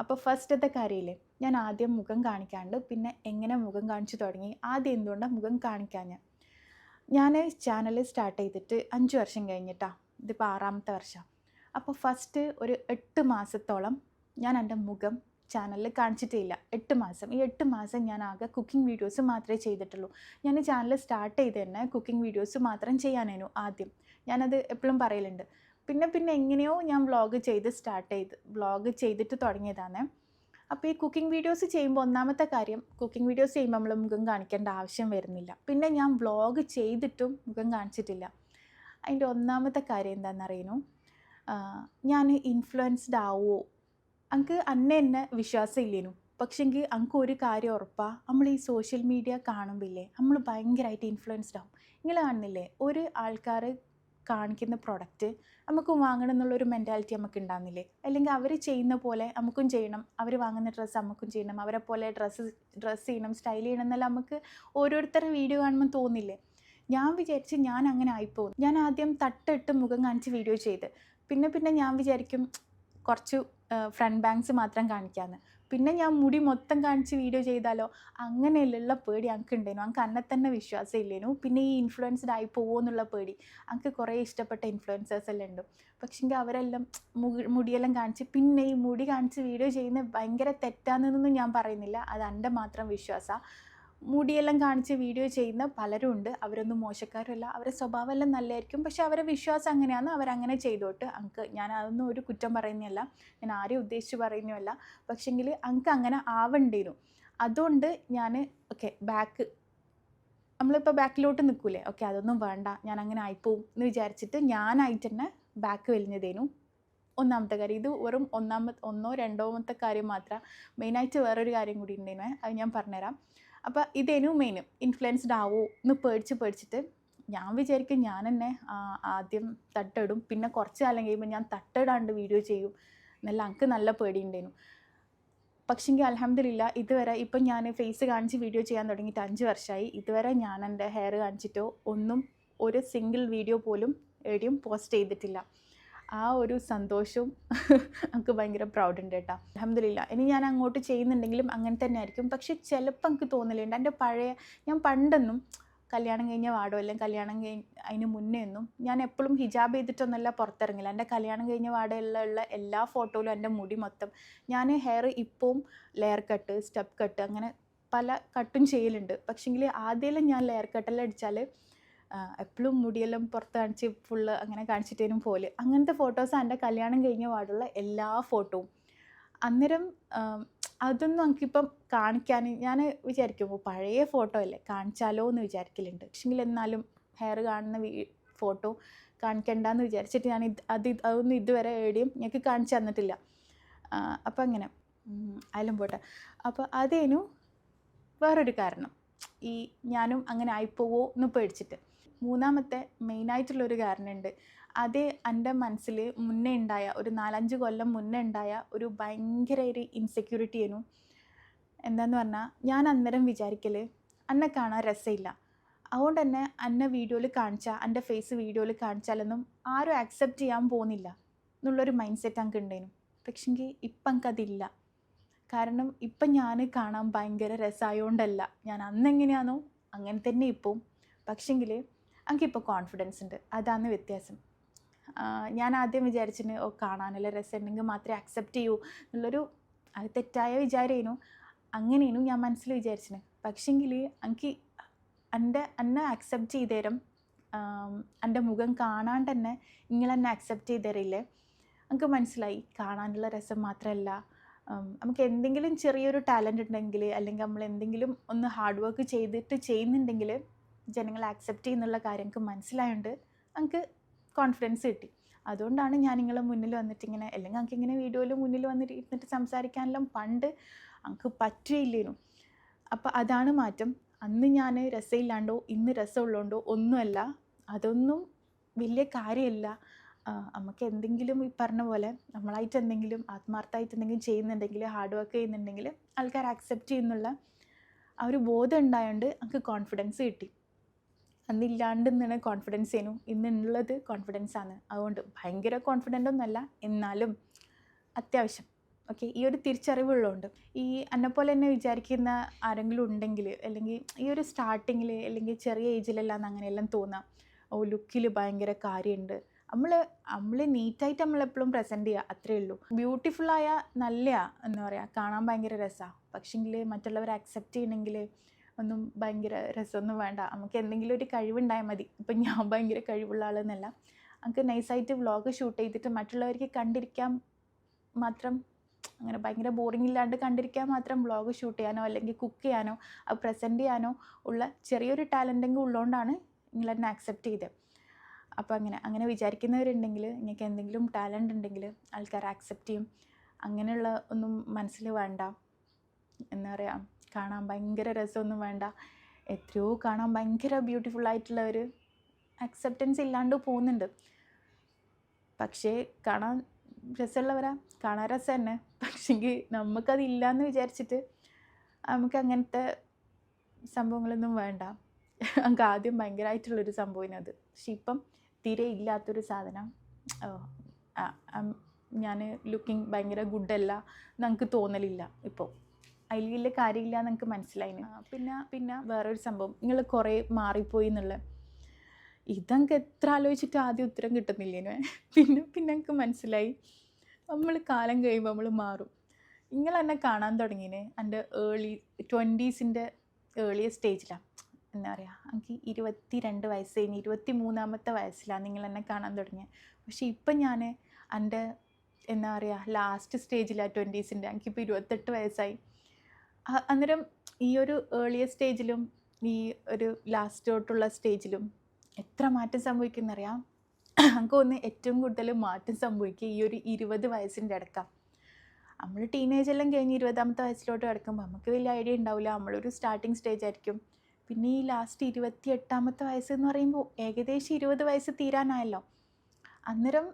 അപ്പോൾ ഫസ്റ്റത്തെ കാര്യമില്ലേ ഞാൻ ആദ്യം മുഖം കാണിക്കാണ്ട് പിന്നെ എങ്ങനെ മുഖം കാണിച്ചു തുടങ്ങി? ആദ്യം എന്തുകൊണ്ടാണ് മുഖം കാണിക്കാഞ്ഞ? ഞാൻ ചാനൽ സ്റ്റാർട്ട് ചെയ്തിട്ട് അഞ്ച് വർഷം കഴിഞ്ഞിട്ടാ. ഇതിപ്പോൾ ആറാമത്തെ വർഷം. അപ്പോൾ ഫസ്റ്റ് ഒരു എട്ട് മാസത്തോളം ഞാൻ എന്റെ മുഖം ചാനലിൽ കാണിച്ചിട്ടില്ല. എട്ട് മാസം. ഈ എട്ട് മാസം ഞാൻ ആകെ കുക്കിംഗ് വീഡിയോസ് മാത്രമേ ചെയ്തിട്ടുള്ളൂ. ഞാൻ ചാനൽ സ്റ്റാർട്ട് ചെയ്ത് തന്നെ കുക്കിംഗ് വീഡിയോസ് മാത്രം ചെയ്യാനേനു ആദ്യം. ഞാനത് എപ്പോഴും പറയലുണ്ട്. പിന്നെ പിന്നെ എങ്ങനെയോ ഞാൻ വ്ളോഗ് ചെയ്ത് സ്റ്റാർട്ട് ചെയ്ത് വ്ളോഗ് ചെയ്തിട്ട് തുടങ്ങിയതാണ്. അപ്പോൾ ഈ കുക്കിംഗ് വീഡിയോസ് ചെയ്യുമ്പോൾ ഒന്നാമത്തെ കാര്യം കുക്കിംഗ് വീഡിയോസ് ചെയ്യുമ്പോൾ നമ്മൾ മുഖം കാണിക്കേണ്ട ആവശ്യം വരുന്നില്ല. പിന്നെ ഞാൻ വ്ളോഗ് ചെയ്തിട്ടും മുഖം കാണിച്ചിട്ടില്ല. അതിന്റെ ഒന്നാമത്തെ കാര്യം എന്താണെന്നറിയണോ ഞാൻ ഇൻഫ്ലുവൻസ്ഡ് ആവുമോ അങ്ങക്ക് അന്നെ എന്നെ വിശ്വാസം ഇല്ലേനു പക്ഷെങ്കിൽ അങ്ങക്ക് ഒരു കാര്യം ഉറപ്പാ നമ്മൾ ഈ സോഷ്യൽ മീഡിയ കാണുമ്പില്ലേ നമ്മൾ ഭയങ്കരമായിട്ട് ഇൻഫ്ലുവൻസ്ഡ് ആവും. നിങ്ങൾ കാണുന്നില്ലേ ഒരു ആൾക്കാർ കാണിക്കുന്ന പ്രൊഡക്റ്റ് നമുക്ക് വാങ്ങണം എന്നുള്ളൊരു മെന്റാലിറ്റി നമുക്ക് ഉണ്ടാകുന്നില്ലേ അല്ലെങ്കിൽ അവർ ചെയ്യുന്ന പോലെ നമുക്കും ചെയ്യണം അവർ വാങ്ങുന്ന ഡ്രസ്സ് നമുക്കും ചെയ്യണം അവരെ പോലെ ഡ്രസ്സ് ഡ്രസ്സ് ചെയ്യണം സ്റ്റൈൽ ചെയ്യണം എന്നെല്ലാം നമുക്ക് ഓരോരുത്തരുടെ വീഡിയോ കാണുമ്പോൾ തോന്നില്ലേ? ഞാൻ വിചാരിച്ച് ഞാൻ അങ്ങനെ ആയിപ്പോകും ഞാൻ ആദ്യം തട്ടിട്ട് മുഖം കാണിച്ച് വീഡിയോ ചെയ്ത്. പിന്നെ പിന്നെ ഞാൻ വിചാരിക്കും കുറച്ച് ഫ്രണ്ട് ബാങ്ക്സ് മാത്രം കാണിക്കാമെന്ന് പിന്നെ ഞാൻ മുടി മൊത്തം കാണിച്ച് വീഡിയോ ചെയ്താലോ? അങ്ങനെയുള്ള പേടി ഞങ്ങൾക്ക് ഉണ്ടായിരുന്നു ഞങ്ങൾക്ക് അന്നെ തന്നെ വിശ്വാസം ഇല്ലേനു. പിന്നെ ഈ ഇൻഫ്ലുവൻസ്ഡ് ആയി പോകുമോ എന്നുള്ള പേടി. ഞങ്ങൾക്ക് കുറേ ഇഷ്ടപ്പെട്ട ഇൻഫ്ലുവൻസേഴ്സ് എല്ലാം ഉണ്ട് പക്ഷെങ്കിൽ അവരെല്ലാം മുടിയെല്ലാം കാണിച്ച് പിന്നെ ഈ മുടി കാണിച്ച് വീഡിയോ ചെയ്യുന്നത് ഭയങ്കര തെറ്റാണെന്നൊന്നും ഞാൻ പറയുന്നില്ല. അത് എന്റെ മാത്രം വിശ്വാസമാണ് മുടിയെല്ലാം കാണിച്ച് വീഡിയോ ചെയ്യുന്ന പലരും ഉണ്ട് അവരൊന്നും മോശക്കാരല്ല. അവരുടെ സ്വഭാവമെല്ലാം നല്ലതായിരിക്കും. പക്ഷെ അവരുടെ വിശ്വാസം അങ്ങനെയാണ്. അവരങ്ങനെ ചെയ്തോട്ട് അങ്ങക്ക് ഞാൻ അതൊന്നും ഒരു കുറ്റം പറയുന്നതല്ല. ഞാൻ ആരെയും ഉദ്ദേശിച്ച് പറയുന്നതല്ല. പക്ഷെങ്കിൽ അങ്ക് അങ്ങനെ ആവണ്ടേനു. അതുകൊണ്ട് ഞാൻ ഓക്കെ ബാക്ക് നമ്മളിപ്പോൾ ബാക്കിലോട്ട് നിൽക്കൂലേ ഓക്കെ അതൊന്നും വേണ്ട. ഞാൻ അങ്ങനെ ആയിപ്പോവും എന്ന് വിചാരിച്ചിട്ട് ഞാനായിട്ട് തന്നെ ബാക്ക് വലിഞ്ഞതേനു. ഒന്നാമത്തെ കാര്യം. ഇത് വെറും ഒന്നാമത്തെ ഒന്നോ രണ്ടോമത്തെ കാര്യം മാത്രം. മെയിനായിട്ട് വേറൊരു കാര്യം കൂടി ഉണ്ടായിരുന്നേ അത് ഞാൻ പറഞ്ഞുതരാം. അപ്പോൾ ഇതേനും മെയിനും ഇൻഫ്ലുവൻസ്ഡ് ആവോ എന്ന് പേടിച്ച് പേടിച്ചിട്ട് ഞാൻ വിചാരിക്കും ഞാൻ തന്നെ ആദ്യം തട്ടിടും. പിന്നെ കുറച്ച് കാലം കഴിയുമ്പോൾ ഞാൻ തട്ടിടാണ്ട് വീഡിയോ ചെയ്യും. എന്നല്ല എനിക്ക് നല്ല പേടിയുണ്ടായിരുന്നു. പക്ഷെങ്കിൽ അലഹമില്ല ഇതുവരെ ഇപ്പം ഞാൻ ഫേസ് കാണിച്ച് വീഡിയോ ചെയ്യാൻ തുടങ്ങിയിട്ട് അഞ്ച് വർഷമായി ഇതുവരെ ഞാൻ എന്റെ ഹെയർ കാണിച്ചിട്ടോ ഒന്നും ഒരു സിംഗിൾ വീഡിയോ പോലും എവിടെയും പോസ്റ്റ് ചെയ്തിട്ടില്ല. ആ ഒരു സന്തോഷവും നമുക്ക് ഭയങ്കര പ്രൗഡ് ഉണ്ട് കേട്ടോ. അലഹമില്ല ഇനി ഞാൻ അങ്ങോട്ട് ചെയ്യുന്നുണ്ടെങ്കിലും അങ്ങനെ തന്നെ ആയിരിക്കും. പക്ഷെ ചിലപ്പോൾ എനിക്ക് തോന്നലുണ്ട്. എന്റെ പഴയ ഞാൻ പണ്ടൊന്നും കല്യാണം കഴിഞ്ഞ വാടോ അല്ലെങ്കിൽ കല്യാണം കഴിഞ്ഞ അതിന് മുന്നേ ഒന്നും ഞാൻ എപ്പോഴും ഹിജാബ് ചെയ്തിട്ടൊന്നല്ല പുറത്തിറങ്ങില്ല എന്റെ കല്യാണം കഴിഞ്ഞ വാടയിലുള്ള എല്ലാ ഫോട്ടോയിലും എന്റെ മുടി മൊത്തം ഞാൻ ഹെയർ ഇപ്പവും ലെയർ കട്ട് സ്റ്റെപ്പ് കട്ട് അങ്ങനെ പല കട്ടും ചെയ്യലുണ്ട്. പക്ഷേങ്കിൽ ആദ്യമെല്ലാം ഞാൻ ലെയർ കട്ടെല്ലാം അടിച്ചാൽ എപ്പോഴും മുടിയെല്ലാം പുറത്ത് കാണിച്ച് ഫുള്ള് അങ്ങനെ കാണിച്ചിട്ടേനും പോലെ. അങ്ങനത്തെ ഫോട്ടോസ് എന്റെ കല്യാണം കഴിഞ്ഞ പാടുള്ള എല്ലാ ഫോട്ടോവും അന്നേരം അതൊന്നും എനിക്കിപ്പം കാണിക്കാൻ ഞാൻ വിചാരിക്കും പഴയ ഫോട്ടോ അല്ലേ? കാണിച്ചാലോ എന്ന് വിചാരിക്കലുണ്ട്. പക്ഷെങ്കിൽ എന്നാലും ഹെയർ കാണുന്ന ഫോട്ടോ കാണിക്കണ്ടെന്ന് വിചാരിച്ചിട്ട് ഞാൻ അത് അതൊന്നും ഇതുവരെ എവിടെയും ഞങ്ങൾക്ക് കാണിച്ചു തന്നിട്ടില്ല. അപ്പം അങ്ങനെ. അതിലും പോട്ടെ. അപ്പോൾ അതേനു വേറൊരു കാരണം. ഈ ഞാനും അങ്ങനെ ആയിപ്പോവോ എന്ന് പേടിച്ചിട്ട്. മൂന്നാമത്തെ മെയിനായിട്ടുള്ളൊരു കാരണമുണ്ട്. അത് എന്റെ മനസ്സിൽ മുന്നേ ഉണ്ടായ ഒരു നാലഞ്ച് കൊല്ലം മുന്നേ ഉണ്ടായ ഒരു ഭയങ്കര ഒരു ഇൻസെക്യൂരിറ്റി ആയിരുന്നു. എന്താന്ന് പറഞ്ഞാൽ ഞാൻ അന്നേരം വിചാരിക്കൽ അന്നെ കാണാൻ രസമില്ല. അതുകൊണ്ട് തന്നെ അന്നെ വീഡിയോയിൽ കാണിച്ചാൽ എന്റെ ഫേസ് വീഡിയോയിൽ കാണിച്ചാലൊന്നും ആരും ആക്സെപ്റ്റ് ചെയ്യാൻ പോകുന്നില്ല എന്നുള്ളൊരു മൈൻഡ് സെറ്റ് എനിക്ക് ഉണ്ടായിരുന്നു പക്ഷെങ്കിൽ ഇപ്പം എനിക്കതില്ല കാരണം ഇപ്പം ഞാൻ കാണാൻ ഭയങ്കര രസമായതുകൊണ്ടല്ല ഞാൻ അന്ന് എങ്ങനെയാണോ അങ്ങനെ തന്നെ ഇപ്പം. പക്ഷെങ്കിൽ എനിക്കിപ്പോൾ കോൺഫിഡൻസ് ഉണ്ട്. അതാണ് വ്യത്യാസം. ഞാൻ ആദ്യം വിചാരിച്ചിന് ഓ കാണാനുള്ള രസമുണ്ടെങ്കിൽ മാത്രമേ അക്സെപ്റ്റ് ചെയ്യൂ എന്നുള്ളൊരു അത് തെറ്റായ വിചാരമായിരുന്നു അങ്ങനെയാണ് ഞാൻ മനസ്സിൽ വിചാരിച്ചിന്. പക്ഷെങ്കിൽ എനിക്ക് എന്റെ എന്നെ അക്സെപ്റ്റ് തരും എന്റെ മുഖം കാണാണ്ട് തന്നെ നിങ്ങളെന്നെ അക്സെപ്റ്റ് ചെയ്ത് തരില്ലേ എനിക്ക് മനസ്സിലായി. കാണാനുള്ള രസം മാത്രമല്ല നമുക്ക് എന്തെങ്കിലും ചെറിയൊരു ടാലന്റ് ഉണ്ടെങ്കിൽ അല്ലെങ്കിൽ നമ്മൾ എന്തെങ്കിലും ഒന്ന് ഹാർഡ് വർക്ക് ചെയ്തിട്ട് ചെയ്യുന്നുണ്ടെങ്കിൽ ജനങ്ങൾ ആക്സെപ്റ്റ് ചെയ്യുന്നുള്ള കാര്യം എനിക്ക് മനസ്സിലായതുകൊണ്ട് എനിക്ക് കോൺഫിഡൻസ് കിട്ടി. അതുകൊണ്ടാണ് ഞാൻ നിങ്ങളെ മുന്നിൽ വന്നിട്ട് ഇങ്ങനെ അല്ലെങ്കിൽ എനിക്ക് ഇങ്ങനെ വീഡിയോയിൽ മുന്നിൽ വന്നിട്ട് സംസാരിക്കാനെല്ലാം പണ്ട് എനിക്ക് പറ്റുകയില്ലേനു അപ്പോൾ അതാണ് മാറ്റം. അന്ന് ഞാൻ രസമില്ലാണ്ടോ ഇന്ന് രസമുള്ളതുകൊണ്ടോ ഒന്നുമല്ല. അതൊന്നും വലിയ കാര്യമല്ല. നമുക്ക് എന്തെങ്കിലും ഈ പറഞ്ഞ പോലെ നമ്മളായിട്ട് എന്തെങ്കിലും ആത്മാർത്ഥമായിട്ട് എന്തെങ്കിലും ചെയ്യുന്നുണ്ടെങ്കിൽ ഹാർഡ് വർക്ക് ചെയ്യുന്നുണ്ടെങ്കിൽ ആൾക്കാർ അക്സെപ്റ്റ് ചെയ്യുന്നുള്ള ആ ഒരു ബോധം ഉണ്ടായതുകൊണ്ട് നമുക്ക് കോൺഫിഡൻസ് കിട്ടി. അന്നില്ലാണ്ട് നിന്നാണ് കോൺഫിഡൻസ് ചെയ്യുന്നു ഇന്നുള്ളത് കോൺഫിഡൻസ് ആണ്. അതുകൊണ്ട് ഭയങ്കര കോൺഫിഡന്റ് ഒന്നുമല്ല എന്നാലും അത്യാവശ്യം. ഓക്കെ ഈ ഒരു തിരിച്ചറിവുള്ളതുകൊണ്ട് ഈ എന്നെപ്പോലെ തന്നെ വിചാരിക്കുന്ന ആരെങ്കിലും ഉണ്ടെങ്കിൽ അല്ലെങ്കിൽ ഈ ഒരു സ്റ്റാർട്ടിങ്ങിൽ അല്ലെങ്കിൽ ചെറിയ ഏജിലെല്ലാം അങ്ങനെയെല്ലാം തോന്നാം ഓ ലുക്കിൽ ഭയങ്കര കാര്യമുണ്ട് നമ്മൾ നമ്മൾ നീറ്റായിട്ട് നമ്മളെപ്പോഴും പ്രസന്റ് ചെയ്യുക അത്രയേ ഉള്ളൂ. ബ്യൂട്ടിഫുള്ളായ നല്ല എന്താ പറയുക കാണാൻ ഭയങ്കര രസമാണ് പക്ഷെങ്കിൽ മറ്റുള്ളവരെ അക്സെപ്റ്റ് ചെയ്യണമെങ്കിൽ ഒന്നും ഭയങ്കര രസമൊന്നും വേണ്ട. നമുക്ക് എന്തെങ്കിലും ഒരു കഴിവുണ്ടായാൽ മതി. ഇപ്പം ഞാൻ ഭയങ്കര കഴിവുള്ള ആളെന്നല്ല. നമുക്ക് നൈസായിട്ട് വ്ളോഗ് ഷൂട്ട് ചെയ്തിട്ട് മറ്റുള്ളവർക്ക് കണ്ടിരിക്കാൻ മാത്രം അങ്ങനെ ഭയങ്കര ബോറിംഗ് ഇല്ലാണ്ട് കണ്ടിരിക്കാൻ മാത്രം വ്ളോഗ് ഷൂട്ട് ചെയ്യാനോ അല്ലെങ്കിൽ കുക്ക് ചെയ്യാനോ അത് പ്രസന്റ് ചെയ്യാനോ ഉള്ള ചെറിയൊരു ടാലന്റെങ്കിൽ ഉള്ളതുകൊണ്ടാണ് നിങ്ങൾ എന്നെ അക്സെപ്റ്റ് ചെയ്തത് അപ്പോൾ അങ്ങനെ അങ്ങനെ വിചാരിക്കുന്നവരുണ്ടെങ്കിൽ നിങ്ങൾക്ക് എന്തെങ്കിലും ടാലന്റ് ഉണ്ടെങ്കിൽ ആൾക്കാർ ആക്സെപ്റ്റ് ചെയ്യും. അങ്ങനെയുള്ള ഒന്നും മനസ്സിൽ വേണ്ട എന്താ പറയുക കാണാൻ ഭയങ്കര രസമൊന്നും വേണ്ട. എത്രയോ കാണാൻ ഭയങ്കര ബ്യൂട്ടിഫുൾ ആയിട്ടുള്ള ഒരു അക്സെപ്റ്റൻസ് ഇല്ലാണ്ട് പോകുന്നുണ്ട്. പക്ഷേ കാണാൻ രസമുള്ളവരാ. കാണാൻ രസം തന്നെ. പക്ഷെങ്കിൽ നമുക്കതില്ല എന്ന് വിചാരിച്ചിട്ട് നമുക്ക് അങ്ങനത്തെ സംഭവങ്ങളൊന്നും വേണ്ട. നമുക്ക് ആദ്യം ഭയങ്കരമായിട്ടുള്ളൊരു സംഭവം അത്. പക്ഷെ ഇപ്പം തീരെ ഇല്ലാത്തൊരു സാധനം. ഞാൻ ലുക്കിംഗ് ഭയങ്കര ഗുഡല്ല നമുക്ക് തോന്നലില്ല ഇപ്പോൾ അതിൽ വലിയ കാര്യമില്ല എന്ന് എനിക്ക് മനസ്സിലായിന്. ആ, പിന്നെ പിന്നെ? വേറൊരു സംഭവം. നിങ്ങൾ കുറേ മാറിപ്പോയി എന്നുള്ള. ഇതങ്ങ് എത്ര ആലോചിച്ചിട്ട് ആദ്യം ഉത്തരം കിട്ടുന്നില്ലേനു? പിന്നെ പിന്നെ എനിക്ക് മനസ്സിലായി. നമ്മൾ കാലം കഴിയുമ്പോൾ നമ്മൾ മാറും. നിങ്ങൾ എന്നെ കാണാൻ തുടങ്ങിയേ എന്റെ ഏർലി ട്വന്റീസിന്റെ ഏർലിയ സ്റ്റേജിലാണ് എന്താ പറയുക എനിക്ക് ഇരുപത്തി രണ്ട് വയസ്സ് കഴിഞ്ഞ് ഇരുപത്തി മൂന്നാമത്തെ വയസ്സിലാണ് നിങ്ങൾ എന്നെ കാണാൻ തുടങ്ങിയത് പക്ഷേ ഇപ്പം ഞാൻ എന്റെ എന്താ പറയുക ലാസ്റ്റ് സ്റ്റേജിലാണ് ട്വന്റീസിന്റെ എനിക്കിപ്പോൾ ഇരുപത്തെട്ട് വയസ്സായി. അന്നേരം ഈ ഒരു ഏർലിയ സ്റ്റേജിലും ഈ ഒരു ലാസ്റ്റ് ലാസ്റ്റോട്ടുള്ള സ്റ്റേജിലും എത്ര മാറ്റം സംഭവിക്കുന്നറിയാം നമുക്ക് ഒന്ന് ഏറ്റവും കൂടുതൽ മാറ്റം സംഭവിക്കുക ഈ ഒരു ഇരുപത് വയസ്സിന്റെ അടക്കം നമ്മൾ ടീനേജ് എല്ലാം കഴിഞ്ഞ് ഇരുപതാമത്തെ വയസ്സിലോട്ട് കിടക്കുമ്പോൾ നമുക്ക് വലിയ ഐഡിയ ഉണ്ടാവില്ല. നമ്മളൊരു സ്റ്റാർട്ടിങ് സ്റ്റേജ് ആയിരിക്കും. പിന്നെ ഈ ലാസ്റ്റ് ഇരുപത്തി എട്ടാമത്തെ വയസ്സ് എന്ന് പറയുമ്പോൾ ഏകദേശം ഇരുപത് വയസ്സ് തീരാനായല്ലോ. അന്നേരം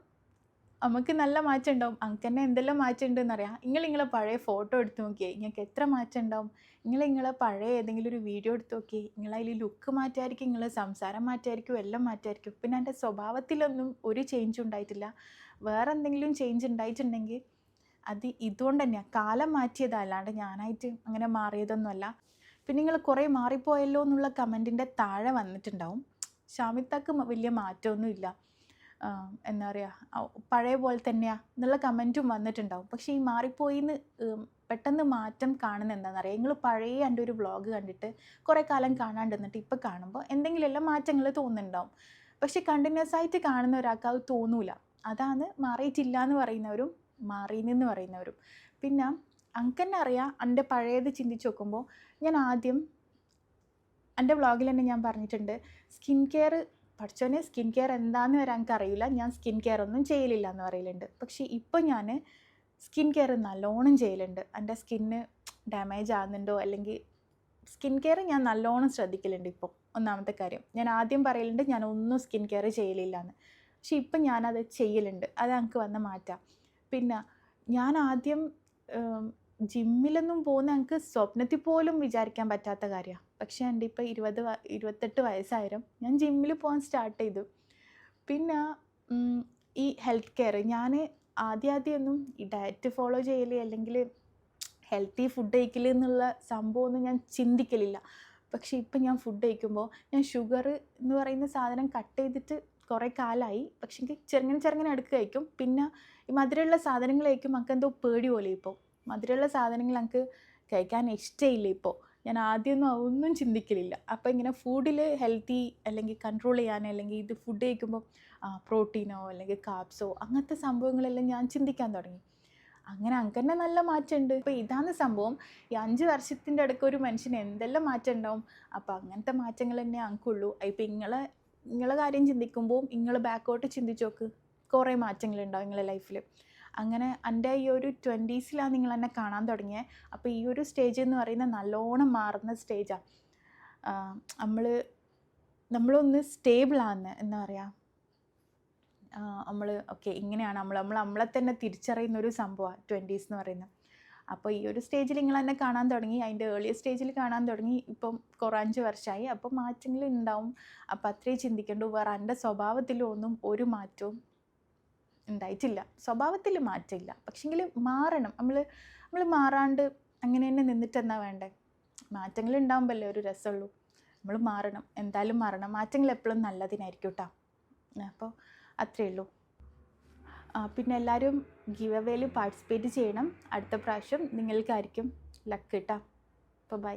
നമുക്ക് നല്ല മാറ്റം ഉണ്ടാവും അങ്ങനെ എന്തെല്ലാം മാറ്റം ഉണ്ടെന്ന് അറിയാം നിങ്ങൾ നിങ്ങളെ പഴയ ഫോട്ടോ എടുത്ത് നോക്കിയേ. നിങ്ങൾക്ക് എത്ര മാറ്റം ഉണ്ടാവും നിങ്ങൾ നിങ്ങളെ പഴയ ഏതെങ്കിലും ഒരു വീഡിയോ എടുത്ത് നോക്കിയേ. നിങ്ങൾ അതിൽ ലുക്ക് മാറ്റായിരിക്കും നിങ്ങളെ സംസാരം മാറ്റായിരിക്കും എല്ലാം മാറ്റായിരിക്കും. പിന്നെ എന്റെ സ്വഭാവത്തിലൊന്നും ഒരു ചേഞ്ച് ഉണ്ടായിട്ടില്ല. വേറെ എന്തെങ്കിലും ചേഞ്ച് ഉണ്ടായിട്ടുണ്ടെങ്കിൽ അത് ഇതുകൊണ്ട് തന്നെയാണ് കാലം മാറ്റിയതല്ലാണ്ട് ഞാനായിട്ട് അങ്ങനെ മാറിയതൊന്നുമല്ല. പിന്നെ നിങ്ങൾ കുറേ മാറിപ്പോയല്ലോ എന്നുള്ള കമന്റിന്റെ താഴെ വന്നിട്ടുണ്ടാവും. ഷാമിത്താക്ക് വലിയ മാറ്റമൊന്നുമില്ല. എന്താ പറയുക പഴയ പോലെ തന്നെയാണ് എന്നുള്ള കമന്റും വന്നിട്ടുണ്ടാവും. പക്ഷേ ഈ മാറിപ്പോയി എന്ന് പെട്ടെന്ന് മാറ്റം കാണുന്ന എന്താണെന്ന് അറിയാം. നിങ്ങൾ പഴയ എന്റെ ഒരു വ്ളോഗ് കണ്ടിട്ട് കുറേ കാലം കാണാണ്ട് നിന്നിട്ട് ഇപ്പോൾ കാണുമ്പോൾ എന്തെങ്കിലുമെല്ലാം മാറ്റങ്ങൾ തോന്നുന്നുണ്ടാവും. പക്ഷേ കണ്ടിന്യൂസ് ആയിട്ട് കാണുന്ന ഒരാൾക്ക് അത് തോന്നൂല. അതാണ് മാറിയിട്ടില്ല എന്ന് പറയുന്നവരും മാറിയെന്ന് പറയുന്നവരും. പിന്നെ അങ്കന്നെ അറിയാം എന്റെ പഴയത് ചിന്തിച്ച് നോക്കുമ്പോൾ ഞാൻ ആദ്യം എന്റെ വ്ളോഗിൽ തന്നെ ഞാൻ പറഞ്ഞിട്ടുണ്ട് സ്കിൻ കെയർ പഠിച്ചോനെ സ്കിൻ കെയർ എന്താന്ന് വരെ എനിക്ക് അറിയില്ല. ഞാൻ സ്കിൻ കെയർ ഒന്നും ചെയ്യലില്ല എന്ന് പറയലുണ്ട്. പക്ഷേ ഇപ്പോൾ ഞാൻ സ്കിൻ കെയർ നല്ലോണം ചെയ്യലുണ്ട്. എന്റെ സ്കിന്ന് ഡാമേജ് ആകുന്നുണ്ടോ അല്ലെങ്കിൽ സ്കിൻ കെയർ ഞാൻ നല്ലോണം ശ്രദ്ധിക്കലുണ്ട് ഇപ്പോൾ ഒന്നാമത്തെ കാര്യം. ഞാൻ ആദ്യം പറയലുണ്ട് ഞാൻ ഒന്നും സ്കിൻ കെയർ ചെയ്യലില്ല എന്ന് പക്ഷെ ഇപ്പം ഞാനത് ചെയ്യലുണ്ട്. അത് എനിക്ക് വന്ന മാറ്റാം. പിന്നെ ഞാൻ ആദ്യം ജിമ്മിലൊന്നും പോകുന്ന എനിക്ക് സ്വപ്നത്തിൽ പോലും വിചാരിക്കാൻ പറ്റാത്ത കാര്യമാണ് പക്ഷേ എന്റെ ഇപ്പോൾ ഇരുപത് ഇരുപത്തെട്ട് വയസ്സായാലും ഞാൻ ജിമ്മിൽ പോകാൻ സ്റ്റാർട്ട് ചെയ്തു. പിന്നെ ഈ ഹെൽത്ത് കെയർ ഞാൻ ആദ്യം ആദ്യമൊന്നും ഈ ഡയറ്റ് ഫോളോ ചെയ്യൽ അല്ലെങ്കിൽ ഹെൽത്തി ഫുഡ് കഴിക്കൽ എന്നുള്ള സംഭവമൊന്നും ഞാൻ ചിന്തിക്കലില്ല. പക്ഷേ ഇപ്പം ഞാൻ ഫുഡ് കഴിക്കുമ്പോൾ ഞാൻ ഷുഗർ എന്ന് പറയുന്ന സാധനം കട്ട് ചെയ്തിട്ട് കുറേ കാലമായി പക്ഷേ എനിക്ക് ചെറുങ്ങനെ ചെറുങ്ങനെ അടുക്ക് കഴിക്കും. പിന്നെ ഈ മധുരമുള്ള സാധനങ്ങൾ കഴിക്കുമ്പോൾ നമുക്ക് എന്തോ പേടി പോലെ ഇപ്പോൾ മധുരമുള്ള സാധനങ്ങൾ എനിക്ക് കഴിക്കാൻ ഇഷ്ടമില്ല ഇപ്പോൾ ഞാൻ ആദ്യമൊന്നും ഒന്നും ചിന്തിക്കലില്ല. അപ്പോൾ ഇങ്ങനെ ഫുഡിൽ ഹെൽത്തി അല്ലെങ്കിൽ കൺട്രോൾ ചെയ്യാൻ അല്ലെങ്കിൽ ഇത് ഫുഡ് കഴിക്കുമ്പോൾ പ്രോട്ടീനോ അല്ലെങ്കിൽ കാപ്സോ അങ്ങനത്തെ സംഭവങ്ങളെല്ലാം ഞാൻ ചിന്തിക്കാൻ തുടങ്ങി. അങ്ങനെ അങ്ങനെ നല്ല മാറ്റമുണ്ട് ഇപ്പോൾ ഇതാണ് സംഭവം. ഈ അഞ്ച് വർഷത്തിന്റെ അടുക്ക ഒരു മനുഷ്യന് എന്തെല്ലാം മാറ്റം ഉണ്ടാവും? അപ്പോൾ അങ്ങനത്തെ മാറ്റങ്ങൾ തന്നെ അങ്കുള്ളൂ ഇപ്പോൾ നിങ്ങളെ നിങ്ങളെ കാര്യം ചിന്തിക്കുമ്പോൾ നിങ്ങൾ ബാക്കോട്ട് ചിന്തിച്ച് നോക്ക്. കുറേ മാറ്റങ്ങളുണ്ടാവും നിങ്ങളെ ലൈഫിൽ അങ്ങനെ എന്റെ ഈ ഒരു ട്വന്റീസിലാണ് നിങ്ങൾ എന്നെ കാണാൻ തുടങ്ങിയത് അപ്പോൾ ഈ ഒരു സ്റ്റേജ് എന്ന് പറയുന്നത് നല്ലോണം മാറുന്ന സ്റ്റേജാണ് നമ്മൾ നമ്മളൊന്ന് സ്റ്റേബിളാന്ന് എന്താ പറയുക നമ്മൾ ഓക്കെ ഇങ്ങനെയാണ് നമ്മൾ നമ്മൾ നമ്മളെ തന്നെ തിരിച്ചറിയുന്ന ഒരു സംഭവമാണ് ട്വന്റീസ് എന്ന് പറയുന്നത്. അപ്പോൾ ഈ ഒരു സ്റ്റേജിൽ നിങ്ങൾ എന്നെ കാണാൻ തുടങ്ങി. അതിന്റെ ഏർലിയ സ്റ്റേജിൽ കാണാൻ തുടങ്ങി. ഇപ്പം കുറേ അഞ്ച് വർഷമായി അപ്പോൾ മാറ്റങ്ങൾ ഉണ്ടാവും. അപ്പോൾ അത്രേ ചിന്തിക്കേണ്ടു വേറെ എന്റെ സ്വഭാവത്തിലും ഒന്നും ഒരു മാറ്റവും ഉണ്ടായിട്ടില്ല. സ്വഭാവത്തിൽ മാറ്റമില്ല. പക്ഷെങ്കിൽ മാറണം. നമ്മൾ നമ്മൾ മാറാണ്ട് അങ്ങനെ തന്നെ നിന്നിട്ട് വേണ്ടേ? മാറ്റങ്ങൾ ഉണ്ടാകുമ്പോഴല്ലേ ഒരു രസമുള്ളൂ നമ്മൾ മാറണം. എന്തായാലും മാറണം. മാറ്റങ്ങൾ എപ്പോഴും നല്ലതിനായിരിക്കും കേട്ടോ അപ്പോൾ അത്രയേ ഉള്ളൂ. പിന്നെ എല്ലാവരും ഗീവ് അവേയിൽ പാർട്ടിസിപ്പേറ്റ് ചെയ്യണം. അടുത്ത പ്രാവശ്യം നിങ്ങൾക്കായിരിക്കും ലക്ക് കിട്ടാം അപ്പോൾ ബൈ.